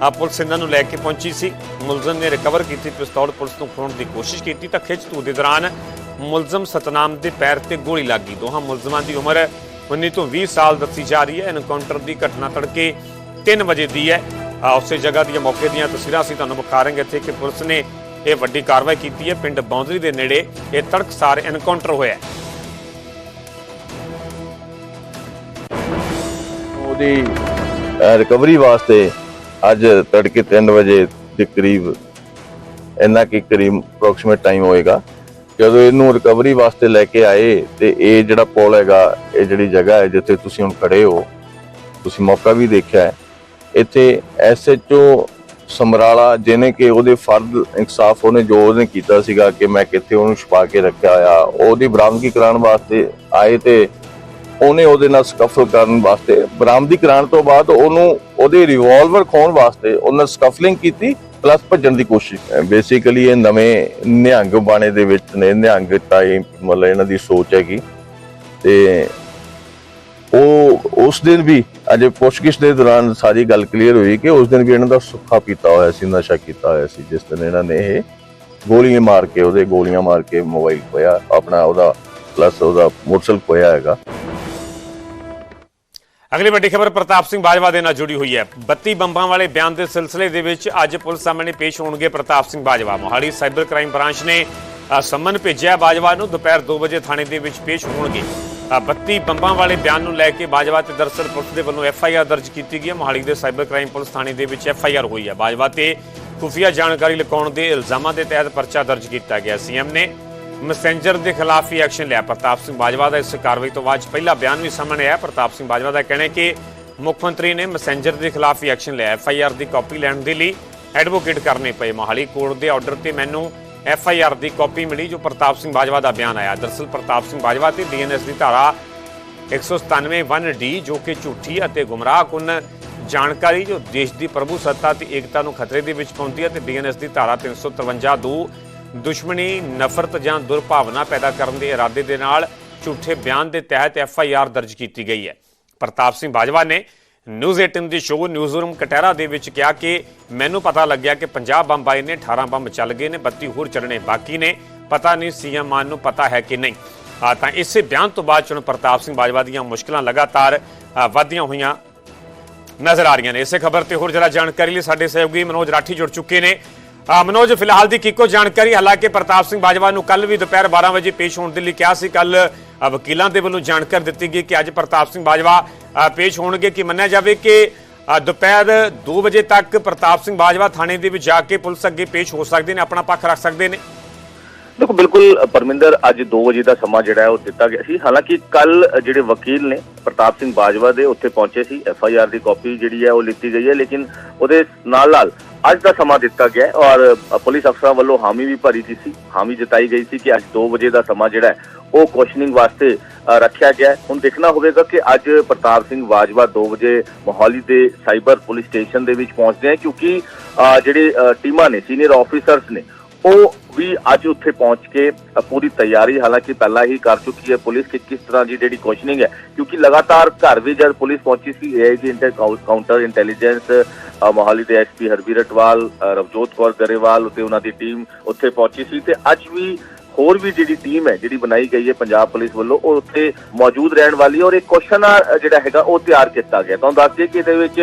ਆ ਪੁਲਿਸ ਇਹਨਾਂ ਨੂੰ ਲੈ ਕੇ ਪਹੁੰਚੀ ਸੀ। ਮੁਲਜ਼ਮ ਨੇ ਰਿਕਵਰ ਕੀਤੀ ਪਿਸਤੌਲ। ਪੁਲਿਸ ਨੂੰ ਖੋਣ ਦੀ ਕੋਸ਼ਿਸ਼ ਕੀਤੀ ਤਾਂ ਖਿੱਚ ਦੇ ਦੌਰਾਨ ਮੁਲਜ਼ਮ ਸਤਨਾਮ ਦੇ ਪੈਰ ਤੇ ਗੋਲੀ ਲੱਗ ਦੋਹਾਂ ਮੁਲਜ਼ਮਾਂ ਦੀ ਉਮਰ 19 ਤੋਂ 20 ਸਾਲ ਦੱਸੀ ਜਾ ਰਹੀ ਹੈ। ਐਨਕਾਊਂਟਰ ਦੀ ਘਟਨਾ ਤੜਕੇ 3 ਵਜੇ ਦੀ ਹੈ। ਉਸੇ ਜਗ੍ਹਾ ਦੀਆਂ ਮੌਕੇ ਦੀਆਂ ਤਸਵੀਰਾਂ ਅਸੀਂ ਤੁਹਾਨੂੰ ਵਿਖਾ ਰਹੇ ਹਾਂ ਇੱਥੇ ਕਿ ਪੁਲਿਸ ਨੇ ਇਹ ਵੱਡੀ ਕਾਰਵਾਈ ਕੀਤੀ ਹੈ। ਪਿੰਡ ਬੌਂਦਰੀ ਦੇ ਨੇੜੇ ਇਹ ਤੜਕਸਾਰ ਐਨਕਾਊਂਟਰ ਹੋਇਆ ਹੈ। ਉਹਦੀ ਰਿਕਵਰੀ ਵਾਸਤੇ ਅੱਜ ਤੜਕੇ 3 ਵਜੇ ਦੇ ਕਰੀਬ ਇੰਨਾ ਕੀ ਕਰੀਬ ਅਪਰੋਕਸੀਮੇਟ ਟਾਈਮ ਹੋਏਗਾ। ਜਦੋਂ ਇਹਨੂੰ ਰਿਕਵਰੀ ਵਾਸਤੇ ਲੈ ਕੇ ਆਏ ਤੇ ਇਹ ਜਿਹੜਾ ਪੁਲ ਹੈਗਾ, ਇਹ ਜਿਹੜੀ ਜਗ੍ਹਾ ਹੈ ਜਿੱਥੇ ਤੁਸੀਂ ਹੁਣ ਖੜੇ ਹੋ, ਤੁਸੀਂ ਮੌਕਾ ਵੀ ਦੇਖਿਆ ਹੈ। ਇੱਥੇ ਐਸਐਚਓ ਸਮਰਾਲਾ ਜਿਹਨੇ ਕਿ ਉਹਦੇ ਫਰਦ ਇਨਸਾਫ ਉਹਨੇ ਜੋ ਉਹਨੇ ਕੀਤਾ ਸੀਗਾ ਕਿ ਮੈਂ ਕਿੱਥੇ ਉਹਨੂੰ ਛੁਪਾ ਕੇ ਰੱਖਿਆ ਆ ਉਹਦੀ ਬਰਾਮਦਗੀ ਕਰਾਉਣ ਵਾਸਤੇ ਆਏ ਤੇ ਉਹਨੇ ਉਹਦੇ ਨਾਲ ਸਕਫਲ ਕਰਨ ਵਾਸਤੇ, ਬਰਾਮਦੀ ਕਰਾਉਣ ਤੋਂ ਬਾਅਦ ਉਹਨੂੰ ਉਹਦੇ ਰਿਵਾਲਵਰ ਖੋਣ ਵਾਸਤੇ ਉਹਨਾਂ ਸਕਫਲਿੰਗ ਕੀਤੀ ਪਲੱਸ ਭੱਜਣ ਦੀ ਕੋਸ਼ਿਸ਼ ਬੇਸਿਕਲੀ ਇਹ ਨਵੇਂ ਨਿਹੰਗ ਬਾਣੇ ਦੇ ਵਿੱਚ ਨੇ, ਨਿਹੰਗ ਟਾਈਪ ਮਤਲਬ ਇਹਨਾਂ ਦੀ ਸੋਚ ਹੈਗੀ। ਤੇ ਉਹ ਉਸ ਦਿਨ ਵੀ, ਅਜੇ ਪੁੱਛਗਿੱਛ ਦੇ ਦੌਰਾਨ ਸਾਰੀ ਗੱਲ ਕਲੀਅਰ ਹੋਈ ਕਿ ਉਸ ਦਿਨ ਵੀ ਇਹਨਾਂ ਦਾ ਸੁੱਖਾ ਪੀਤਾ ਹੋਇਆ ਸੀ, ਨਸ਼ਾ ਕੀਤਾ ਹੋਇਆ ਸੀ, ਜਿਸ ਦਿਨ ਇਹਨਾਂ ਨੇ ਇਹ ਗੋਲੀਆਂ ਮਾਰ ਕੇ, ਉਹਦੇ ਗੋਲੀਆਂ ਮਾਰ ਕੇ ਮੋਬਾਈਲ ਖੋਇਆ ਆਪਣਾ ਉਹਦਾ ਪਲੱਸ ਉਹਦਾ ਮੋਟਰਸਾਈਕਲ ਖੋਇਆ ਹੈਗਾ। ਅਗਲੀ ਵੱਡੀ ਖਬਰ ਪ੍ਰਤਾਪ ਸਿੰਘ ਬਾਜਵਾ ਦੇ ਨਾਲ ਜੁੜੀ ਹੋਈ ਹੈ। 32 ਬੰਬਾਂ ਵਾਲੇ ਬਿਆਨ ਦੇ ਸਿਲਸਿਲੇ ਦੇ ਵਿੱਚ ਅੱਜ ਪੁਲਿਸ ਸਾਹਮਣੇ ਪੇਸ਼ ਹੋਣਗੇ Pratap Singh Bajwa. Mohali cyber crime branch ਨੇ ਅ, ਸੰਮਨ ਭੇਜਿਆ ਬਾਜਵਾ ਨੂੰ ਦੁਪਹਿਰ 2 ਵਜੇ ਥਾਣੇ ਦੇ ਵਿੱਚ ਪੇਸ਼ ਹੋਣਗੇ। ਅ, 32 ਬੰਬਾਂ ਵਾਲੇ ਬਿਆਨ ਨੂੰ ਲੈ ਕੇ ਬਾਜਵਾ ਤੇ ਦਰਸਲ ਪੁਲਿਸ ਦੇ ਵੱਲੋਂ ਐਫ ਆਈ ਆਰ ਦਰਜ ਕੀਤੀ ਗਈ ਹੈ। ਮੋਹਾਲੀ ਦੇ ਸਾਈਬਰ ਕ੍ਰਾਈਮ ਪੁਲਿਸ ਥਾਣੇ ਦੇ ਵਿੱਚ ਐਫ ਆਈ ਆਰ ਹੋਈ ਹੈ। ਬਾਜਵਾ ਤੇ ਖੁਫੀਆ ਜਾਣਕਾਰੀ ਲੁਕਾਉਣ ਦੇ ਇਲਜ਼ਾਮਾਂ ਦੇ ਤਹਿਤ ਪਰਚਾ ਦਰਜ ਕੀਤਾ ਗਿਆ। ਸੀਐਮ ਨੇ ਮੈਸੇਂਜਰ ਦੇ ਖਿਲਾਫ ਹੀ ਐਕਸ਼ਨ ਲਿਆ। ਪ੍ਰਤਾਪ ਸਿੰਘ ਬਾਜਵਾ ਦਾ ਇਸ ਕਾਰਵਾਈ ਤੋਂ ਬਾਅਦ ਪਹਿਲਾ ਬਿਆਨ ਵੀ ਸਾਹਮਣੇ ਆਇਆ। ਪ੍ਰਤਾਪ ਸਿੰਘ ਬਾਜਵਾ ਦਾ ਕਹਿਣਾ ਹੈ ਕਿ ਮੁੱਖ ਮੰਤਰੀ ਨੇ ਮੈਸੇਂਜਰ ਦੇ ਖਿਲਾਫ ਹੀ ਐਕਸ਼ਨ ਲਿਆ। ਐਫ ਆਈ ਆਰ ਦੀ ਕਾਪੀ ਲੈਣ ਦੇ ਲਈ ਐਡਵੋਕੇਟ ਕਰਨੇ ਪਏ। ਮੋਹਾਲੀ ਕੋਰਟ ਦੇ ਆਰਡਰ ਤੇ ਮੈਨੂੰ ਐਫ ਆਈ ਆਰ ਦੀ ਕਾਪੀ ਮਿਲੀ, ਜੋ ਪ੍ਰਤਾਪ ਸਿੰਘ ਬਾਜਵਾ ਦਾ ਬਿਆਨ ਆਇਆ। ਦਰਸਲ ਪ੍ਰਤਾਪ ਸਿੰਘ ਬਾਜਵਾ ਤੇ ਡੀਐਨਐਸ ਦੀ ਧਾਰਾ 197 ਡੀ, ਜੋ ਕਿ ਝੂਠੀ ਅਤੇ ਗੁੰਮਰਾਹਕੁਨ ਜਾਣਕਾਰੀ, ਜੋ ਦੇਸ਼ ਦੀ ਪ੍ਰਭੂ ਸੱਤਾ ਤੇ ਏਕਤਾ ਨੂੰ ਖਤਰੇ ਦੇ ਵਿੱਚ ਪਾਉਂਦੀ ਹੈ, ਤੇ ਡੀਐਨਐਸ ਦੀ ਧਾਰਾ 353 ਦੋ ਦੁਸ਼ਮਣੀ ਨਫ਼ਰਤ ਜਾਂ ਦੁਰਭਾਵਨਾ ਪੈਦਾ ਕਰਨ ਦੇ ਇਰਾਦੇ ਦੇ ਨਾਲ ਝੂਠੇ ਬਿਆਨ ਦੇ ਤਹਿਤ ਐਫ ਆਈ ਆਰ ਦਰਜ ਕੀਤੀ ਗਈ ਹੈ। ਪ੍ਰਤਾਪ ਸਿੰਘ ਬਾਜਵਾ ਨੇ ਨਿਊਜ਼ 18 ਦੀ ਸ਼ੋਅ ਨਿਊਜ਼ ਰੂਮ ਕਟਹਿਰਾ ਦੇ ਵਿੱਚ ਕਿਹਾ ਕਿ ਮੈਨੂੰ ਪਤਾ ਲੱਗਿਆ ਕਿ 50 ਬੰਬ ਆਏ ਨੇ 18 ਬੰਬ ਚੱਲ ਗਏ ਨੇ 32 ਹੋਰ ਚੱਲਣੇ ਬਾਕੀ ਨੇ। ਪਤਾ ਨਹੀਂ ਸੀਐਮ ਮਾਨ ਨੂੰ ਪਤਾ ਹੈ ਕਿ ਨਹੀਂ। ਆ ਤਾਂ ਇਸੇ ਬਿਆਨ ਤੋਂ ਬਾਅਦ ਚੁਣ ਪ੍ਰਤਾਪ ਸਿੰਘ ਬਾਜਵਾ ਦੀਆਂ ਮੁਸ਼ਕਲਾਂ ਲਗਾਤਾਰ ਅ, ਹੋਈਆਂ ਨਜ਼ਰ ਆ ਰਹੀਆਂ ਨੇ। ਇਸੇ ਖਬਰ ਤੇ ਹੋਰ ਜਰਾ ਜਾਣਕਾਰੀ ਲਈ ਸਾਡੇ ਸਹਿਯੋਗੀ ਮਨੋਜ ਰਾਠੀ ਜੁੜ ਚੁੱਕੇ ਨੇ। ਮਨੋਜ, ਫਿਲਹਾਲ ਦੀ ਕੀਕੋ ਜਾਣਕਾਰੀ? ਹਾਲਾਂਕਿ ਪ੍ਰਤਾਪ ਸਿੰਘ ਬਾਜਵਾ ਨੂੰ ਕੱਲ ਵੀ ਦੁਪਹਿਰ 12 ਵਜੇ ਪੇਸ਼ ਹੋਣ ਦੇ ਲਈ ਕਿਹਾ ਸੀ। ਕੱਲ ਵਕੀਲਾਂ ਦੇ ਵੱਲੋਂ ਜਾਣਕਾਰੀ ਦਿੱਤੀ ਗਈ ਕਿ ਅੱਜ ਪ੍ਰਤਾਪ ਸਿੰਘ ਬਾਜਵਾ ਪੇਸ਼ ਹੋਣਗੇ। ਕਿ ਮੰਨਿਆ ਜਾਵੇ ਕਿ ਦੁਪਹਿਰ 2 ਵਜੇ ਤੱਕ ਪ੍ਰਤਾਪ ਸਿੰਘ ਬਾਜਵਾ ਥਾਣੇ ਦੇ ਵਿੱਚ ਜਾ ਕੇ ਪੁਲਿਸ ਅੱਗੇ ਪੇਸ਼ ਹੋ ਸਕਦੇ ਨੇ, ਆਪਣਾ ਪੱਖ ਰੱਖ ਸਕਦੇ ਨੇ? ਦੇਖੋ, ਬਿਲਕੁਲ ਪਰਮਿੰਦਰ, ਅੱਜ 2 ਵਜੇ ਦਾ ਸਮਾਂ ਜਿਹੜਾ ਹੈ, ਉਹ ਦਿੱਤਾ ਗਿਆ ਸੀ। ਹਾਲਾਂਕਿ ਕੱਲ ਜਿਹੜੇ ਵਕੀਲ ਨੇ ਪ੍ਰਤਾਪ ਸਿੰਘ ਬਾਜਵਾ ਦੇ, ਉੱਥੇ ਪਹੁੰਚੇ ਸੀ। ਐਫ ਆਈ ਆਰ ਦੀ ਕਾਪੀ ਜਿਹੜੀ ਹੈ, ਉਹ ਲਿੱਤੀ ਗਈ ਹੈ। ਲੇਕਿਨ ਉਹਦੇ ਨਾਲ ਨਾਲ ਅੱਜ ਦਾ ਸਮਾਂ ਦਿੱਤਾ ਗਿਆ ਔਰ ਪੁਲਿਸ ਅਫਸਰਾਂ ਵੱਲੋਂ ਹਾਮੀ ਵੀ ਭਰੀ ਗਈ ਸੀ। ਹਾਮੀ ਜਤਾਈ ਗਈ ਸੀ ਕਿ ਅੱਜ 2 ਵਜੇ ਦਾ ਸਮਾਂ ਜਿਹੜਾ ਉਹ ਕੁਐਸਚਨਿੰਗ ਵਾਸਤੇ ਰੱਖਿਆ ਗਿਆ ਹੁਣ ਦੇਖਣਾ ਹੋਵੇਗਾ ਕਿ ਅੱਜ ਪ੍ਰਤਾਪ ਸਿੰਘ ਬਾਜਵਾ 2 ਵਜੇ ਮੋਹਾਲੀ ਦੇ ਸਾਈਬਰ ਪੁਲਿਸ ਸਟੇਸ਼ਨ ਦੇ ਵਿੱਚ ਪਹੁੰਚਦੇ ਹੈ ਕਿਉਂਕਿ ਜਿਹੜੇ ਟੀਮਾਂ ਨੇ ਸੀਨੀਅਰ ਆਫੀਸਰਸ ਨੇ, ਉਹ ਵੀ ਅੱਜ ਉੱਥੇ ਪਹੁੰਚ ਕੇ ਪੂਰੀ ਤਿਆਰੀ ਹਾਲਾਂਕਿ ਪਹਿਲਾਂ ਹੀ ਕਰ ਚੁੱਕੀ ਹੈ ਪੁਲਿਸ ਕਿ ਕਿਸ ਤਰ੍ਹਾਂ ਦੀ ਜਿਹੜੀ ਕੁਐਸਚਨਿੰਗ ਹੈ, ਕਿਉਂਕਿ ਲਗਾਤਾਰ ਘਰ ਵੀ ਜਦ ਪੁਲਿਸ ਪਹੁੰਚੀ ਸੀ AIG inter counter intelligence Mohali ਦੇ ਐਸਪੀ ਹਰਬੀਰ ਅਟਵਾਲ ਰਵਜੋਤ ਕੌਰ ਗਰੇਵਾਲ ਤੇ ਉਹਨਾਂ ਦੀ ਟੀਮ ਉੱਥੇ ਪਹੁੰਚੀ ਸੀ ਤੇ ਅੱਜ ਵੀ ਹੋਰ ਵੀ ਜਿਹੜੀ ਟੀਮ ਹੈ, ਜਿਹੜੀ ਬਣਾਈ ਗਈ ਹੈ ਪੰਜਾਬ ਪੁਲਿਸ ਵੱਲੋਂ, ਉਹ ਉੱਥੇ ਮੌਜੂਦ ਰਹਿਣ ਵਾਲੀ ਹੈ ਔਰ ਇੱਕ ਕੁਐਸਚਨ ਜਿਹੜਾ ਹੈਗਾ ਉਹ ਤਿਆਰ ਕੀਤਾ ਗਿਆ। ਤੁਹਾਨੂੰ ਦੱਸ ਦਈਏ ਕਿ ਇਹਦੇ ਵਿੱਚ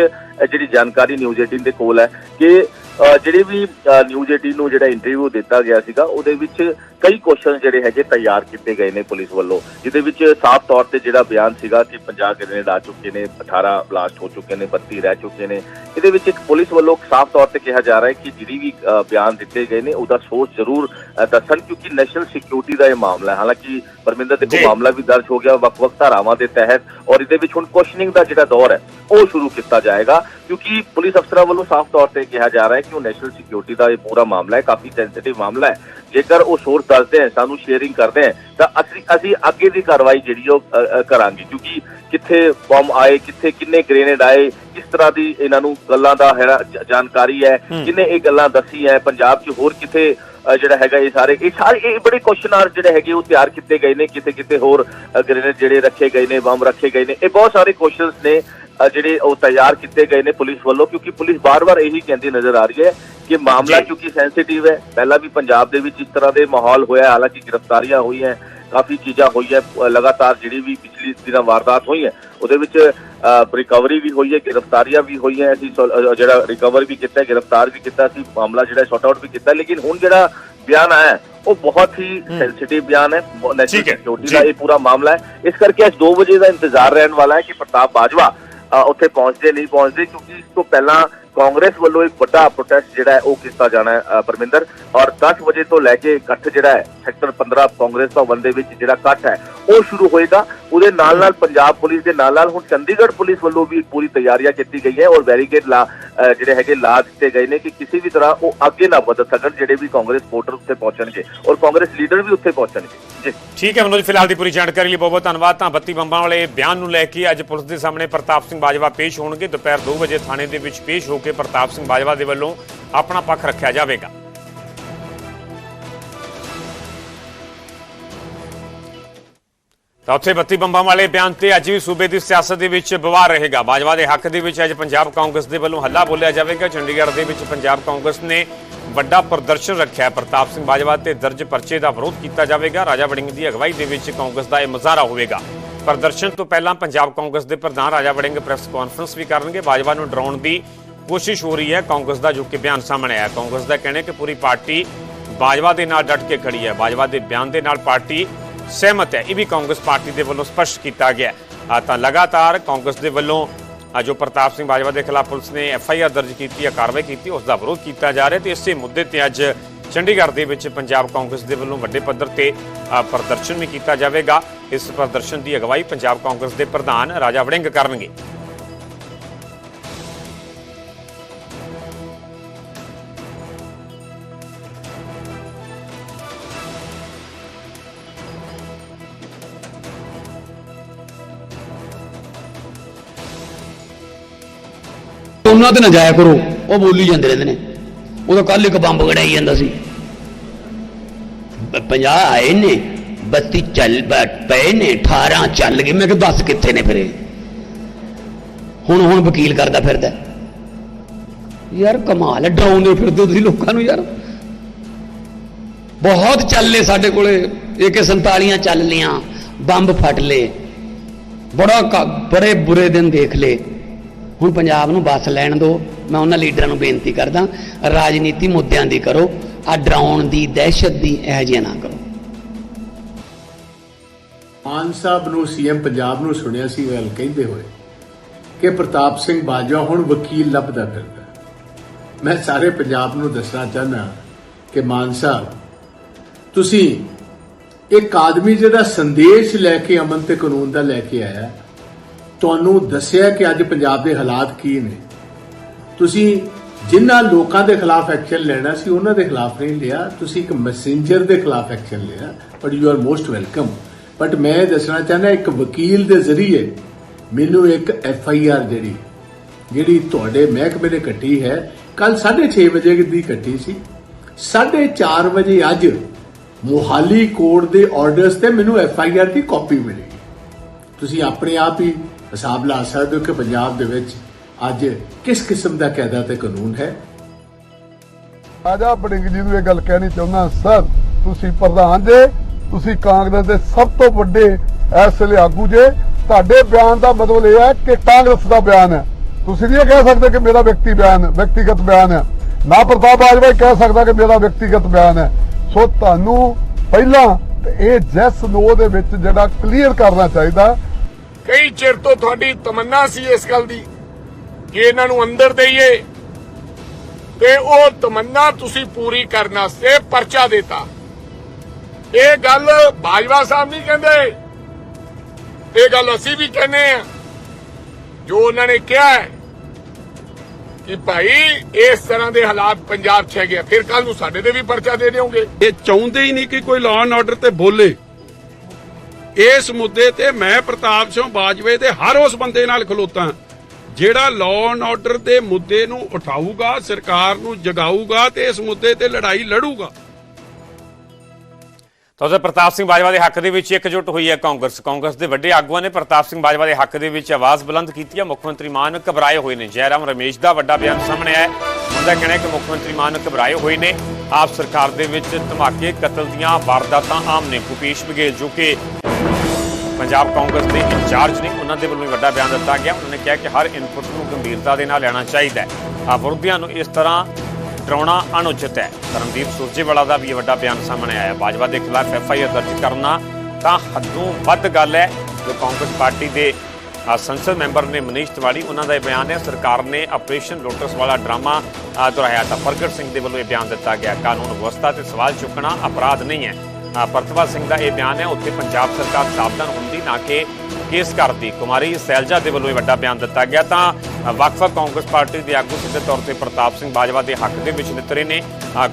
ਜਿਹੜੀ ਜਾਣਕਾਰੀ ਨਿਊਜ਼ 18 ਦੇ ਕੋਲ ਹੈ ਕਿ ਜਿਹੜੀ ਵੀ ਨਿਊਜ਼ 18 ਨੂੰ ਜਿਹੜਾ ਇੰਟਰਵਿਊ ਦਿੱਤਾ ਗਿਆ ਸੀਗਾ ਉਹਦੇ ਵਿੱਚ ਕਈ ਕੁਐਸਚਨ ਜਿਹੜੇ ਹੈਗੇ ਤਿਆਰ ਕੀਤੇ ਗਏ ਨੇ ਪੁਲਿਸ ਵੱਲੋਂ ਜਿਹਦੇ ਵਿੱਚ ਸਾਫ਼ ਤੌਰ ਤੇ ਜਿਹੜਾ ਬਿਆਨ ਸੀਗਾ ਕਿ 50 ਗ੍ਰੇਨੇਡ ਆ ਚੁੱਕੇ ਨੇ 18 ਬਲਾਸਟ ਹੋ ਚੁੱਕੇ ਨੇ 32 ਰਹਿ ਚੁੱਕੇ ਨੇ ਇਹਦੇ ਵਿੱਚ ਇੱਕ ਪੁਲਿਸ ਵੱਲੋਂ ਸਾਫ਼ ਤੌਰ ਤੇ ਕਿਹਾ ਜਾ ਰਿਹਾ ਹੈ ਕਿ ਜਿਹੜੀ ਵੀ ਬਿਆਨ ਦਿੱਤੇ ਗਏ ਨੇ ਉਹਦਾ ਸੋਚ ਜ਼ਰੂਰ ਦੱਸਣ ਕਿਉਂਕਿ ਨੈਸ਼ਨਲ ਸਿਕਿਉਰਿਟੀ ਦਾ ਇਹ ਮਾਮਲਾ ਹੈ ਹਾਲਾਂਕਿ ਪਰਮਿੰਦਰ ਜੀ। ਦੇਖੋ ਮਾਮਲਾ ਵੀ ਦਰਜ ਹੋ ਗਿਆ ਵੱਖ-ਵੱਖ ਧਾਰਾਵਾਂ ਦੇ ਤਹਿਤ ਔਰ ਇਹਦੇ ਵਿੱਚ ਹੁਣ ਕੁਐਸਚਨਿੰਗ ਦਾ ਜਿਹੜਾ ਦੌਰ ਹੈ ਉਹ ਸ਼ੁਰੂ ਕੀਤਾ ਜਾਏਗਾ ਕਿਉਂਕਿ ਪੁਲਿਸ ਅਫਸਰਾਂ ਵੱਲੋਂ ਸਾਫ਼ ਤੌਰ ਤੇ ਕਿਹਾ ਜਾ ਰਿਹਾ ਹੈ ਕਿ ਉਹ ਨੈਸ਼ਨਲ ਸਿਕਿਉਰਿਟੀ ਦਾ ਇਹ ਪੂਰਾ ਮਾਮਲਾ ਹੈ ਕਾਫੀ ਸੈਂਸਿਟਿਵ ਮਾਮਲਾ ਹੈ ਜੇਕਰ ਉਹ ਸੋਰਸ ਦੱਸਦੇ ਹਨ ਸਾਨੂੰ ਸ਼ੇਅਰਿੰਗ ਕਰਦੇ ਹਨ ਤਾਂ ਅਸੀਂ ਅਸੀਂ ਅੱਗੇ ਦੀ ਕਾਰਵਾਈ ਜਿਹੜੀ ਉਹ ਕਰਾਂਗੇ। ਕਿਉਂਕਿ ਕਿੱਥੇ ਬੰਬ ਆਏ ਕਿੱਥੇ ਕਿੰਨੇ ਗ੍ਰੇਨੇਡ ਆਏ ਕਿਸ ਤਰ੍ਹਾਂ ਦੀ ਇਹਨਾਂ ਨੂੰ ਗੱਲਾਂ ਦਾ ਜ- ਜਾਣਕਾਰੀ ਹੈ ਕਿੰਨੇ ਇਹ ਗੱਲਾਂ ਦੱਸੀ ਹੈ ਪੰਜਾਬ 'ਚ ਹੋਰ ਕਿੱਥੇ ਜਿਹੜਾ ਹੈਗਾ ਇਹ ਸਾਰੇ ਇਹ ਸਾਰੇ ਇਹ ਬੜੇ ਕੁਐਸਚਨ ਆਰ ਜਿਹੜੇ ਹੈਗੇ ਉਹ ਤਿਆਰ ਕੀਤੇ ਗਏ ਨੇ ਕਿਤੇ ਕਿਤੇ ਹੋਰ ਗ੍ਰੇਨੇਡ ਜਿਹੜੇ ਰੱਖੇ ਗਏ ਨੇ ਬੰਬ ਰੱਖੇ ਗਏ ਨੇ ਇਹ ਬਹੁਤ ਸਾਰੇ ਕੁਐਸਚਨਸ ਨੇ। ਜਿਹੜੇ ਉਹ ਤਿਆਰ ਕੀਤੇ ਗਏ ਨੇ ਪੁਲਿਸ ਵੱਲੋਂ ਕਿਉਂਕਿ ਪੁਲਿਸ ਬਾਰ-ਬਾਰ ਇਹੀ ਕਹਿੰਦੀ ਨਜ਼ਰ ਆ ਰਹੀ ਹੈ ਕਿ ਮਾਮਲਾ। ਕਿਉਂਕਿ ਸੈਂਸਿਟਿਵ ਹੈ ਪਹਿਲਾਂ ਵੀ ਪੰਜਾਬ ਦੇ ਵਿੱਚ ਇਸ ਤਰ੍ਹਾਂ ਦੇ ਮਾਹੌਲ ਹੋਇਆ ਹਾਲਾਂਕਿ ਗ੍ਰਿਫਤਾਰੀਆਂ ਹੋਈਆਂ ਕਾਫੀ ਚੀਜ਼ਾਂ ਹੋਈਆਂ ਲਗਾਤਾਰ ਜਿਹੜੀ ਵੀ ਪਿਛਲੀ ਦਿਨਾਂ ਵਾਰਦਾਤ ਹੋਈ ਹੈ ਉਹਦੇ ਵਿੱਚ ਰਿਕਵਰੀ ਵੀ ਹੋਈ ਹੈ ਗ੍ਰਿਫਤਾਰੀਆਂ ਵੀ ਹੋਈਆਂ ਅਸੀਂ ਜਿਹੜਾ ਰਿਕਵਰ ਵੀ ਕੀਤਾ ਗ੍ਰਿਫਤਾਰ ਵੀ ਕੀਤਾ ਸੀ ਮਾਮਲਾ ਜਿਹੜਾ ਸ਼ਾਰਟ ਆਊਟ ਵੀ ਕੀਤਾ ਲੇਕਿਨ ਹੁਣ ਜਿਹੜਾ ਬਿਆਨ ਆਇਆ ਉਹ ਬਹੁਤ ਹੀ ਸੈਂਸਿਟਿਵ ਬਿਆਨ ਹੈ ਨੈਸ਼ਨਲ ਸਿਕਿਉਰਿਟੀ। ਦਾ ਇਹ ਪੂਰਾ ਮਾਮਲਾ ਹੈ ਇਸ ਕਰਕੇ ਅੱਜ 2 ਵਜੇ ਦਾ ਇੰਤਜ਼ਾਰ ਰਹਿਣ ਵਾਲਾ ਹੈ ਕਿ ਪ੍ਰਤਾਪ ਬਾਜਵਾ ਉੱਥੇ ਪਹੁੰਚਦੇ ਨਹੀਂ ਪਹੁੰਚਦੇ ਕਿਉਂਕਿ ਇਸ ਤੋਂ ਪਹਿਲਾਂ ਕਾਂਗਰਸ ਵੱਲੋਂ ਇੱਕ ਵੱਡਾ ਪ੍ਰੋਟੈਸਟ ਜਿਹੜਾ ਹੈ ਉਹ ਕੀਤਾ ਜਾਣਾ ਹੈ ਪਰਮਿੰਦਰ। ਔਰ 10 ਵਜੇ ਤੋਂ ਲੈ ਕੇ ਇਕੱਠ ਜਿਹੜਾ ਹੈ, ਸੈਕਟਰ 15 ਕਾਂਗਰਸ ਭਵਨ ਦੇ ਵਿੱਚ ਜਿਹੜਾ ਇਕੱਠ ਹੈ, ਉਹ ਸ਼ੁਰੂ ਹੋਏਗਾ। ਉਹਦੇ ਨਾਲ ਨਾਲ ਪੰਜਾਬ ਪੁਲਿਸ ਦੇ ਨਾਲ ਨਾਲ ਹੁਣ ਚੰਡੀਗੜ੍ਹ ਪੁਲਿਸ ਵੱਲੋਂ ਵੀ ਪੂਰੀ ਤਿਆਰੀਆਂ ਕੀਤੀ ਗਈ ਹੈ ਔਰ ਬੈਰੀਕੇਡ ਲਾ ਜਿਹੜੇ ਹੈਗੇ ਲਾ ਦਿੱਤੇ ਗਏ ਨੇ ਕਿ ਕਿਸੇ ਵੀ ਤਰ੍ਹਾਂ ਉਹ ਅੱਗੇ ਨਾ ਵਧ ਸਕਣ, ਜਿਹੜੇ ਵੀ ਕਾਂਗਰਸ ਵੋਟਰ ਉੱਥੇ ਪਹੁੰਚਣਗੇ। ਔਰ ਕਾਂਗਰਸ ਲੀਡਰ ਵੀ ਉੱਥੇ ਪਹੁੰਚਣਗੇ। ਠੀਕ ਹੈ ਮਨੋਜ, ਫਿਲਹਾਲ ਦੀ ਪੂਰੀ ਜਾਣਕਾਰੀ ਲਈ ਬਹੁਤ ਬਹੁਤ ਧੰਨਵਾਦ। ਤਾਂ ਬੱਤੀ ਬੰਬਾਂ ਵਾਲੇ ਬਿਆਨ ਨੂੰ ਲੈ ਕੇ ਅੱਜ ਪੁਲਿਸ ਦੇ ਸਾਹਮਣੇ ਪ੍ਰਤਾਪ ਸਿੰਘ ਬਾਜਵਾ ਪੇਸ਼ ਹੋਣਗੇ। ਦੁਪਹਿਰ 2 ਵਜੇ ਥਾਣੇ ਦੇ ਵਿੱਚ ਪੇਸ਼ ਹੋ ਕੇ ਪ੍ਰਤਾਪ ਸਿੰਘ ਬਾਜਵਾ ਦੇ ਵੱਲੋਂ ਆਪਣਾ ਪੱਖ ਰੱਖਿਆ ਜਾਵੇਗਾ। ਤਾਂ ਉੱਥੇ ਬੱਤੀ ਬੰਬਾਂ ਵਾਲੇ ਬਿਆਨ ਤੇ ਅੱਜ ਵੀ ਸੂਬੇ ਦੀ ਸਿਆਸਤ ਦੇ ਵਿੱਚ ਬਵਾਰ ਰਹੇਗਾ। ਬਾਜਵਾ ਦੇ ਹੱਕ ਦੇ ਵਿੱਚ ਅੱਜ ਪੰਜਾਬ ਕਾਂਗਰਸ ਦੇ ਵੱਲੋਂ ਹੱਲਾ ਬੋਲਿਆ ਜਾਵੇਗਾ। ਚੰਡੀਗੜ੍ਹ ਦੇ ਵਿੱਚ ਪੰਜਾਬ ਕਾਂਗਰਸ ਨੇ ਵੱਡਾ ਪ੍ਰਦਰਸ਼ਨ ਰੱਖਿਆ ਪ੍ਰਤਾਪ ਸਿੰਘ ਬਾਜਵਾ ਤੇ ਦਰਜ ਪਰਚੇ ਦਾ ਵਿਰੋਧ ਕੀਤਾ ਜਾਵੇਗਾ। ਰਾਜਾ ਵੜਿੰਗ ਦੀ ਅਗਵਾਈ ਦੇ ਵਿੱਚ ਕਾਂਗਰਸ ਦਾ ਇਹ ਮੁਜ਼ਾਹਰਾ ਹੋਵੇਗਾ। ਪ੍ਰਦਰਸ਼ਨ ਤੋਂ ਪਹਿਲਾਂ ਪੰਜਾਬ ਕਾਂਗਰਸ ਦੇ ਪ੍ਰਧਾਨ ਰਾਜਾ ਵੜਿੰਗ ਪ੍ਰੈਸ ਕਾਨਫਰੰਸ ਵੀ ਕਰਨਗੇ। ਬਾਜਵਾ ਨੂੰ ਡਰਾਉਣ ਦੀ ਕੋਸ਼ਿਸ਼ ਹੋ ਰਹੀ ਹੈ। ਕਾਂਗਰਸ ਦਾ ਜੋ ਕਿ ਬਿਆਨ ਸਾਹਮਣੇ ਆਇਆ। ਕਾਂਗਰਸ ਦਾ ਕਹਿਣਾ ਹੈ ਕਿ ਪੂਰੀ ਪਾਰਟੀ ਬਾਜਵਾ ਦੇ ਨਾਲ ਡਟ ਕੇ ਖੜੀ ਹੈ। ਬਾਜਵਾ ਦੇ ਬਿਆਨ ਦੇ ਨਾਲ ਪਾਰਟੀ ਸਹਿਮਤ ਹੈ। ਇਹ ਵੀ ਕਾਂਗਰਸ ਪਾਰਟੀ ਦੇ ਵੱਲੋਂ ਸਪਸ਼ਟ ਕੀਤਾ ਗਿਆ ਹੈ। ਤਾਂ ਲਗਾਤਾਰ ਕਾਂਗਰਸ ਦੇ ਵੱਲੋਂ ਜੋ ਪ੍ਰਤਾਪ ਸਿੰਘ ਬਾਜਵਾ ਦੇ ਖਿਲਾਫ ਪੁਲਿਸ ਨੇ ਐਫ ਆਈ ਆਰ ਦਰਜ ਕੀਤੀ ਹੈ, ਕਾਰਵਾਈ ਕੀਤੀ, ਉਸ ਦਾ ਵਿਰੋਧ ਕੀਤਾ ਜਾ ਰਿਹਾ ਤੇ ਇਸੇ ਮੁੱਦੇ ਤੇ ਅੱਜ ਚੰਡੀਗੜ੍ਹ ਦੇ ਵਿੱਚ ਪੰਜਾਬ ਕਾਂਗਰਸ ਦੇ ਵੱਲੋਂ ਵੱਡੇ ਪੱਧਰ ਤੇ ਪ੍ਰਦਰਸ਼ਨ ਵੀ ਕੀਤਾ ਜਾਵੇਗਾ। ਇਸ ਪ੍ਰਦਰਸ਼ਨ ਦੀ ਅਗਵਾਈ ਪੰਜਾਬ ਕਾਂਗਰਸ ਦੇ ਪ੍ਰਧਾਨ ਰਾਜਾ ਵੜਿੰਗ ਕਰਨਗੇ। ਉਹਨਾਂ ਤੇ ਨਾ ਜਾਇਆ ਕਰੋ। ਉਹ ਬੋਲੀ ਜਾਂਦੇ ਰਹਿੰਦੇ ਨੇ। ਉਹ ਤਾਂ ਕੱਲ ਇੱਕ ਬੰਬ ਗੜਾਈ ਜਾਂਦਾ ਸੀ। 50 ਆਏ ਨੇ 32 ਚੱਲ ਪਏ ਨੇ 18 ਚੱਲ ਗਏ। ਮੈਂ ਕਿ ਦੱਸ ਕਿੱਥੇ ਨੇ ਫਿਰੇ ਹੁਣ ਹੁਣ ਵਕੀਲ ਕਰਦਾ ਫਿਰਦਾ। ਯਾਰ ਕਮਾਲ ਹੈ, ਡਰਾਉਂਦੇ ਫਿਰਦੇ ਤੁਸੀਂ ਲੋਕਾਂ ਨੂੰ ਯਾਰ। ਬਹੁਤ ਚੱਲੇ ਸਾਡੇ ਕੋਲੇ। AK 47 ਚੱਲ ਲੀਆਂ ਬੰਬ ਫਟ ਲਏ। ਬੜਾ ਬੜੇ ਬੁਰੇ ਦਿਨ ਦੇਖ ਲਏ। ਹੁਣ ਪੰਜਾਬ ਨੂੰ ਬੱਸ ਲੈਣ ਦਿਓ ਮੈਂ ਉਹਨਾਂ ਲੀਡਰਾਂ ਨੂੰ ਬੇਨਤੀ ਕਰਦਾ, ਰਾਜਨੀਤੀ ਮੁੱਦਿਆਂ ਦੀ ਕਰੋ, ਆ ਡਰਾਉਣ ਦੀ ਦਹਿਸ਼ਤ ਦੀ ਇਹੋ ਜਿਹਾ ਨਾ ਕਰੋ। ਮਾਨ ਸਾਹਿਬ ਨੂੰ, ਸੀਐਮ ਪੰਜਾਬ ਨੂੰ ਸੁਣਿਆ ਸੀ ਗੱਲ ਕਹਿੰਦੇ ਹੋਏ ਕਿ ਪ੍ਰਤਾਪ ਸਿੰਘ ਬਾਜਵਾ ਹੁਣ ਵਕੀਲ ਲੱਭਦਾ ਫਿਰਦਾ। ਮੈਂ ਸਾਰੇ ਪੰਜਾਬ ਨੂੰ ਦੱਸਣਾ ਚਾਹਨਾ ਕਿ ਮਾਨ ਸਾਹਿਬ, ਤੁਸੀਂ ਇੱਕ ਆਦਮੀ ਜਿਹੜਾ ਸੰਦੇਸ਼ ਲੈ ਕੇ ਅਮਨ ਤੇ ਕਾਨੂੰਨ ਦਾ ਲੈ ਕੇ ਆਇਆ ਤੁਹਾਨੂੰ ਦੱਸਿਆ ਕਿ ਅੱਜ ਪੰਜਾਬ ਦੇ ਹਾਲਾਤ ਕੀ ਨੇ? ਤੁਸੀਂ ਜਿਨ੍ਹਾਂ ਲੋਕਾਂ ਦੇ ਖਿਲਾਫ ਐਕਸ਼ਨ ਲੈਣਾ ਸੀ, ਉਹਨਾਂ ਦੇ ਖਿਲਾਫ ਨਹੀਂ ਲਿਆ। ਤੁਸੀਂ ਇੱਕ ਮੈਸੇਂਜਰ ਦੇ ਖਿਲਾਫ ਐਕਸ਼ਨ ਲਿਆ but you are most welcome but ਮੈਂ ਇਹ ਦੱਸਣਾ ਚਾਹੁੰਦਾ, ਇੱਕ ਵਕੀਲ ਦੇ ਜ਼ਰੀਏ ਮੈਨੂੰ ਇੱਕ ਐਫ ਆਈ ਆਰ ਜਿਹੜੀ ਜਿਹੜੀ ਤੁਹਾਡੇ ਮਹਿਕਮੇ ਨੇ ਕੱਟੀ ਹੈ। ਕੱਲ 6:30 ਵਜੇ ਦੀ ਕੱਟੀ ਸੀ। 4:30 ਵਜੇ ਅੱਜ ਮੋਹਾਲੀ ਕੋਰਟ ਦੇ ਆਰਡਰਸ ਤੇ ਮੈਨੂੰ ਐਫ ਆਈ ਆਰ ਦੀ ਕਾਪੀ ਮਿਲੀ। ਤੁਸੀਂ ਆਪਣੇ ਆਪ ਹੀ ਹਿਸਾਬ ਲਾ ਸਕਦੇ ਹੋ ਕਿ ਪੰਜਾਬ ਦੇ ਵਿੱਚ ਅੱਜ ਕਿਸ ਕਿਸਮ ਦਾ ਕਾਇਦਾ ਤੇ ਕਾਨੂੰਨ ਹੈ? ਰਾਜਾ ਬੜਿੰਗ ਜੀ ਨੂੰ ਇਹ ਗੱਲ ਕਹਿਣੀ ਚਾਹੁੰਦਾ, ਸਰ, ਤੁਸੀਂ ਪ੍ਰਧਾਨ ਜੇ, ਤੁਸੀਂ ਕਾਂਗਰਸ ਦੇ ਸਭ ਤੋਂ ਵੱਡੇ ਇਸ ਵੇਲੇ ਆਗੂ ਜੇ, ਤੁਹਾਡੇ ਬਿਆਨ ਦਾ ਮਤਲਬ ਇਹ ਹੈ ਕਿ ਕਾਂਗਰਸ ਦਾ ਬਿਆਨ ਹੈ। ਤੁਸੀਂ ਨਹੀਂ ਇਹ ਕਹਿ ਸਕਦੇ ਕਿ ਮੇਰਾ ਵਿਅਕਤੀ ਬਿਆਨ ਵਿਅਕਤੀਗਤ ਬਿਆਨ ਹੈ। ਨਾ ਪ੍ਰਤਾਪ ਬਾਜਵਾ ਕਹਿ ਸਕਦਾ ਕਿ ਮੇਰਾ ਵਿਅਕਤੀਗਤ ਬਿਆਨ ਹੈ। ਸੋ ਤੁਹਾਨੂੰ ਪਹਿਲਾਂ ਇਹ ਜੈਸ ਨੋ ਦੇ ਵਿੱਚ ਜਿਹੜਾ ਕਲੀਅਰ ਕਰਨਾ ਚਾਹੀਦਾ ਕਈ ਚਿਰ ਤੋਂ ਤੁਹਾਡੀ ਤਮੰਨਾ ਸੀ ਇਸ ਗੱਲ ਦੀ ਕਿ ਇਹਨਾਂ ਨੂੰ ਅੰਦਰ ਦੇਈਏ ਤੇ ਉਹ ਤਮੰਨਾ ਤੁਸੀਂ ਪੂਰੀ ਕਰਨ ਵਾਸਤੇ ਪਰਚਾ ਦਿੱਤਾ। ਇਹ ਗੱਲ ਬਾਜਵਾ ਸਾਹਿਬ ਨਹੀਂ ਕਹਿੰਦੇ। ਇਹ ਗੱਲ ਅਸੀਂ ਵੀ ਕਹਿੰਦੇ ਆ ਜੋ ਉਹਨਾਂ ਨੇ ਕਿਹਾ ਹੈ ਕਿ ਭਾਈ ਇਸ ਤਰ੍ਹਾਂ ਦੇ ਹਾਲਾਤ ਪੰਜਾਬ 'ਚ ਹੈਗੇ ਆ। ਫਿਰ ਕੱਲ ਨੂੰ ਸਾਡੇ ਤੇ ਵੀ ਪਰਚਾ ਦੇ ਦਿਓਗੇ। ਇਹ ਚਾਹੁੰਦੇ ਹੀ ਨਹੀਂ ਕਿ ਕੋਈ ਲਾਅ ਐਂਡ ਆਰਡਰ ਤੇ ਬੋਲੇ। ਇਸ ਮੁੱਦੇ ਤੇ ਮੈਂ ਪ੍ਰਤਾਪ ਸਿੰਘ ਬਾਜਵੇ ਦੇ ਹਰ ਉਸ ਬੰਦੇ ਨਾਲ ਖਲੋਤਾ। ਜਿਹੜਾ ਲਾਅ ਐਂਡ ਆਰਡਰ ਦੇ ਮੁੱਦੇ ਨੂੰ ਉਠਾਊਗਾ, ਸਰਕਾਰ ਨੂੰ ਜਗਾਊਗਾ ਤੇ ਇਸ ਮੁੱਦੇ ਤੇ ਲੜਾਈ ਲੜੂਗਾ। ਤਾਂ ਪ੍ਰਤਾਪ ਸਿੰਘ ਬਾਜਵਾ ਦੇ ਹੱਕ ਦੇ ਵਿੱਚ ਇਕਜੁੱਟ ਹੋਈ ਹੈ ਕਾਂਗਰਸ। ਕਾਂਗਰਸ ਦੇ ਵੱਡੇ ਆਗੂਆਂ ਨੇ ਪ੍ਰਤਾਪ ਸਿੰਘ ਬਾਜਵਾ ਦੇ ਹੱਕ ਦੇ ਵਿੱਚ ਆਵਾਜ਼ ਬੁਲੰਦ ਕੀਤੀ ਹੈ। ਮੁੱਖ ਮੰਤਰੀ ਮਾਨ ਘਬਰਾਏ ਹੋਏ ਨੇ। ਜੈਰਾਮ ਰਮੇਸ਼ ਦਾ ਵੱਡਾ ਬਿਆਨ ਸਾਹਮਣੇ ਆਇਆ ਹੈ। ਉਹਦਾ ਕਹਿਣਾ ਹੈ ਕਿ ਮੁੱਖ ਮੰਤਰੀ ਮਾਨ ਘਬਰਾਏ ਹੋਏ ਨੇ। ਆਪ ਸਰਕਾਰ ਦੇ ਵਿੱਚ ਧਮਾਕੇ, ਕਤਲ ਦੀਆਂ ਵਾਰਦਾਤਾਂ ਆਮ ਨੇ। ਭੁਪੇਸ਼ ਬਘੇਲ ਜੋ ਕਿ ਪੰਜਾਬ ਕਾਂਗਰਸ ਦੇ ਇੰਚਾਰਜ ਨੇ ਉਹਨਾਂ ਦੇ ਵੱਲੋਂ ਵੀ ਵੱਡਾ ਬਿਆਨ ਦਿੱਤਾ ਗਿਆ। ਉਹਨਾਂ ਨੇ ਕਿਹਾ ਕਿ ਹਰ ਇਨਪੁਟ ਨੂੰ ਗੰਭੀਰਤਾ ਦੇ ਨਾਲ ਲੈਣਾ ਚਾਹੀਦਾ ਹੈ। ਆ ਵਿਰੋਧੀਆਂ ਨੂੰ ਇਸ ਤਰ੍ਹਾਂ ਡਰਾਉਣਾ ਅਨੁਚਿਤ ਹੈ। ਕਰਮਦੀਪ ਸੁਰਜੇਵਾਲਾ ਦਾ ਵੀ ਇਹ ਵੱਡਾ ਬਿਆਨ ਸਾਹਮਣੇ ਆਇਆ। ਬਾਜਵਾ ਦੇ ਖਿਲਾਫ ਐਫ ਆਈ ਆਰ ਦਰਜ ਕਰਨਾ ਤਾਂ ਹੱਦੋਂ ਵੱਧ ਗੱਲ ਹੈ। ਜੋ ਕਾਂਗਰਸ ਪਾਰਟੀ ਦੇ ਸੰਸਦ ਮੈਂਬਰ ਨੇ ਮਨੀਸ਼ ਤਿਵਾੜੀ, ਉਹਨਾਂ ਦਾ ਇਹ ਬਿਆਨ ਹੈ। ਸਰਕਾਰ ਨੇ ਆਪਰੇਸ਼ਨ ਲੋਟਸ ਵਾਲਾ ਡਰਾਮਾ ਦੁਹਰਾਇਆ ਤਾਂ ਪ੍ਰਗਟ ਸਿੰਘ ਦੇ ਵੱਲੋਂ ਇਹ ਬਿਆਨ ਦਿੱਤਾ ਗਿਆ। ਕਾਨੂੰਨ ਵਿਵਸਥਾ ਤੇ ਸਵਾਲ ਚੁੱਕਣਾ ਅਪਰਾਧ ਨਹੀਂ ਹੈ। ਅ, ਪ੍ਰਤਭਾ ਸਿੰਘ ਦਾ ਇਹ ਬਿਆਨ ਹੈ ਉੱਥੇ ਪੰਜਾਬ ਸਰਕਾਰ ਸਾਵਧਾਨ ਹੁੰਦੀ ਨਾ ਕਿ ਕੇਸ ਕਰਦੀ। ਕੁਮਾਰੀ ਸੈਲਜਾ ਦੇ ਵੱਲੋਂ ਇਹ ਵੱਡਾ ਬਿਆਨ ਦਿੱਤਾ ਗਿਆ ਤਾਂ ਅ, ਵੱਖ-ਵੱਖ ਕਾਂਗਰਸ ਪਾਰਟੀ ਦੇ ਆਗੂ ਸਿੱਧੇ ਤੌਰ ਤੇ ਪ੍ਰਤਾਪ ਸਿੰਘ ਬਾਜਵਾ ਦੇ ਹੱਕ ਦੇ ਵਿੱਚ ਨਿਤਰੇ ਨੇ।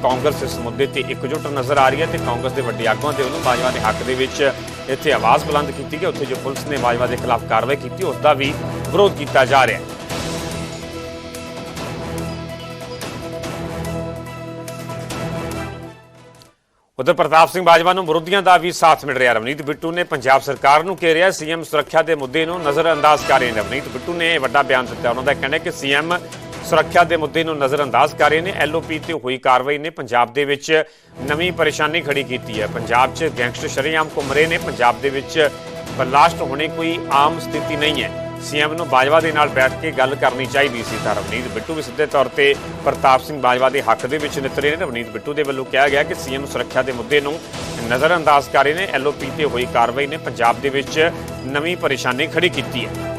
ਕਾਂਗਰਸ ਇਸ ਮੁੱਦੇ ਤੇ ਇਕਜੁੱਟ ਨਜ਼ਰ ਆ ਰਹੀ ਹੈ ਤੇ ਕਾਂਗਰਸ ਦੇ ਵੱਡੇ ਆਗੂਆਂ ਦੇ ਵੱਲੋਂ ਬਾਜਵਾ ਦੇ ਹੱਕ ਦੇ ਵਿੱਚ ਇੱਥੇ ਆਵਾਜ਼ ਬੁਲੰਦ ਕੀਤੀ ਗਈ ਉੱਥੇ ਜੋ ਪੁਲਿਸ ਨੇ ਬਾਜਵਾ ਦੇ ਖਿਲਾਫ ਕਾਰਵਾਈ ਕੀਤੀ ਉਸ ਦਾ ਵੀ ਵਿਰੋਧ ਕੀਤਾ ਜਾ ਰਿਹਾ ਹੈ। ਉਧਰ ਪ੍ਰਤਾਪ ਸਿੰਘ ਬਾਜਵਾ ਨੂੰ ਵਿਰੋਧੀਆਂ ਦਾ ਵੀ ਸਾਥ ਮਿਲ ਰਿਹਾ। ਰਵਨੀਤ ਬਿੱਟੂ ਨੇ ਪੰਜਾਬ ਸਰਕਾਰ ਨੂੰ ਘੇਰਿਆ। ਸੀਐਮ ਸੁਰੱਖਿਆ ਦੇ ਮੁੱਦੇ ਨੂੰ ਨਜ਼ਰਅੰਦਾਜ਼ ਕਰ ਰਹੇ ਨੇ। ਰਵਨੀਤ ਬਿੱਟੂ ਨੇ ਇਹ ਵੱਡਾ ਬਿਆਨ ਦਿੱਤਾ। ਉਹਨਾਂ ਦਾ ਕਹਿਣਾ ਹੈ ਕਿ ਸੀਐਮ ਸੁਰੱਖਿਆ ਦੇ ਮੁੱਦੇ ਨੂੰ ਨਜ਼ਰਅੰਦਾਜ਼ ਕਰ ਰਹੇ ਨੇ। ਐਲਓਪੀ ਤੇ ਹੋਈ ਕਾਰਵਾਈ ਨੇ ਪੰਜਾਬ ਦੇ ਵਿੱਚ ਨਵੀਂ ਪਰੇਸ਼ਾਨੀ ਖੜੀ ਕੀਤੀ ਹੈ। ਪੰਜਾਬ 'ਚ ਗੈਂਗਸਟਰ ਸ਼ਰੇਆਮ ਘੁੰਮ ਰਹੇ ਨੇ। ਪੰਜਾਬ ਦੇ ਵਿੱਚ ਬਰਲਾਸਟ ਹੋਣੇ ਕੋਈ ਆਮ ਸਥਿਤੀ ਨਹੀਂ ਹੈ। ਸੀਐਮ ਨੂੰ ਬਾਜਵਾ ਦੇ ਨਾਲ ਬੈਠ ਕੇ ਗੱਲ ਕਰਨੀ ਚਾਹੀਦੀ ਸੀ ਤਾਂ ਰਵਨੀਤ ਬਿੱਟੂ ਵੀ ਸਿੱਧੇ ਤੌਰ ਤੇ ਪ੍ਰਤਾਪ ਸਿੰਘ ਬਾਜਵਾ ਦੇ ਹੱਕ ਦੇ ਵਿੱਚ ਨਿਤਰੇ ਨੇ। ਰਵਨੀਤ ਬਿੱਟੂ ਦੇ ਵੱਲੋਂ ਕਿਹਾ ਗਿਆ ਕਿ ਸੀਐਮ ਸੁਰੱਖਿਆ ਦੇ ਮੁੱਦੇ ਨੂੰ ਨਜ਼ਰਅੰਦਾਜ਼ ਕਰ ਰਹੇ ਨੇ। ਐਲਓਪੀ ਤੇ ਹੋਈ ਕਾਰਵਾਈ ਨੇ ਪੰਜਾਬ ਦੇ ਵਿੱਚ ਨਵੀਂ ਪਰੇਸ਼ਾਨੀ ਖੜੀ ਕੀਤੀ ਹੈ।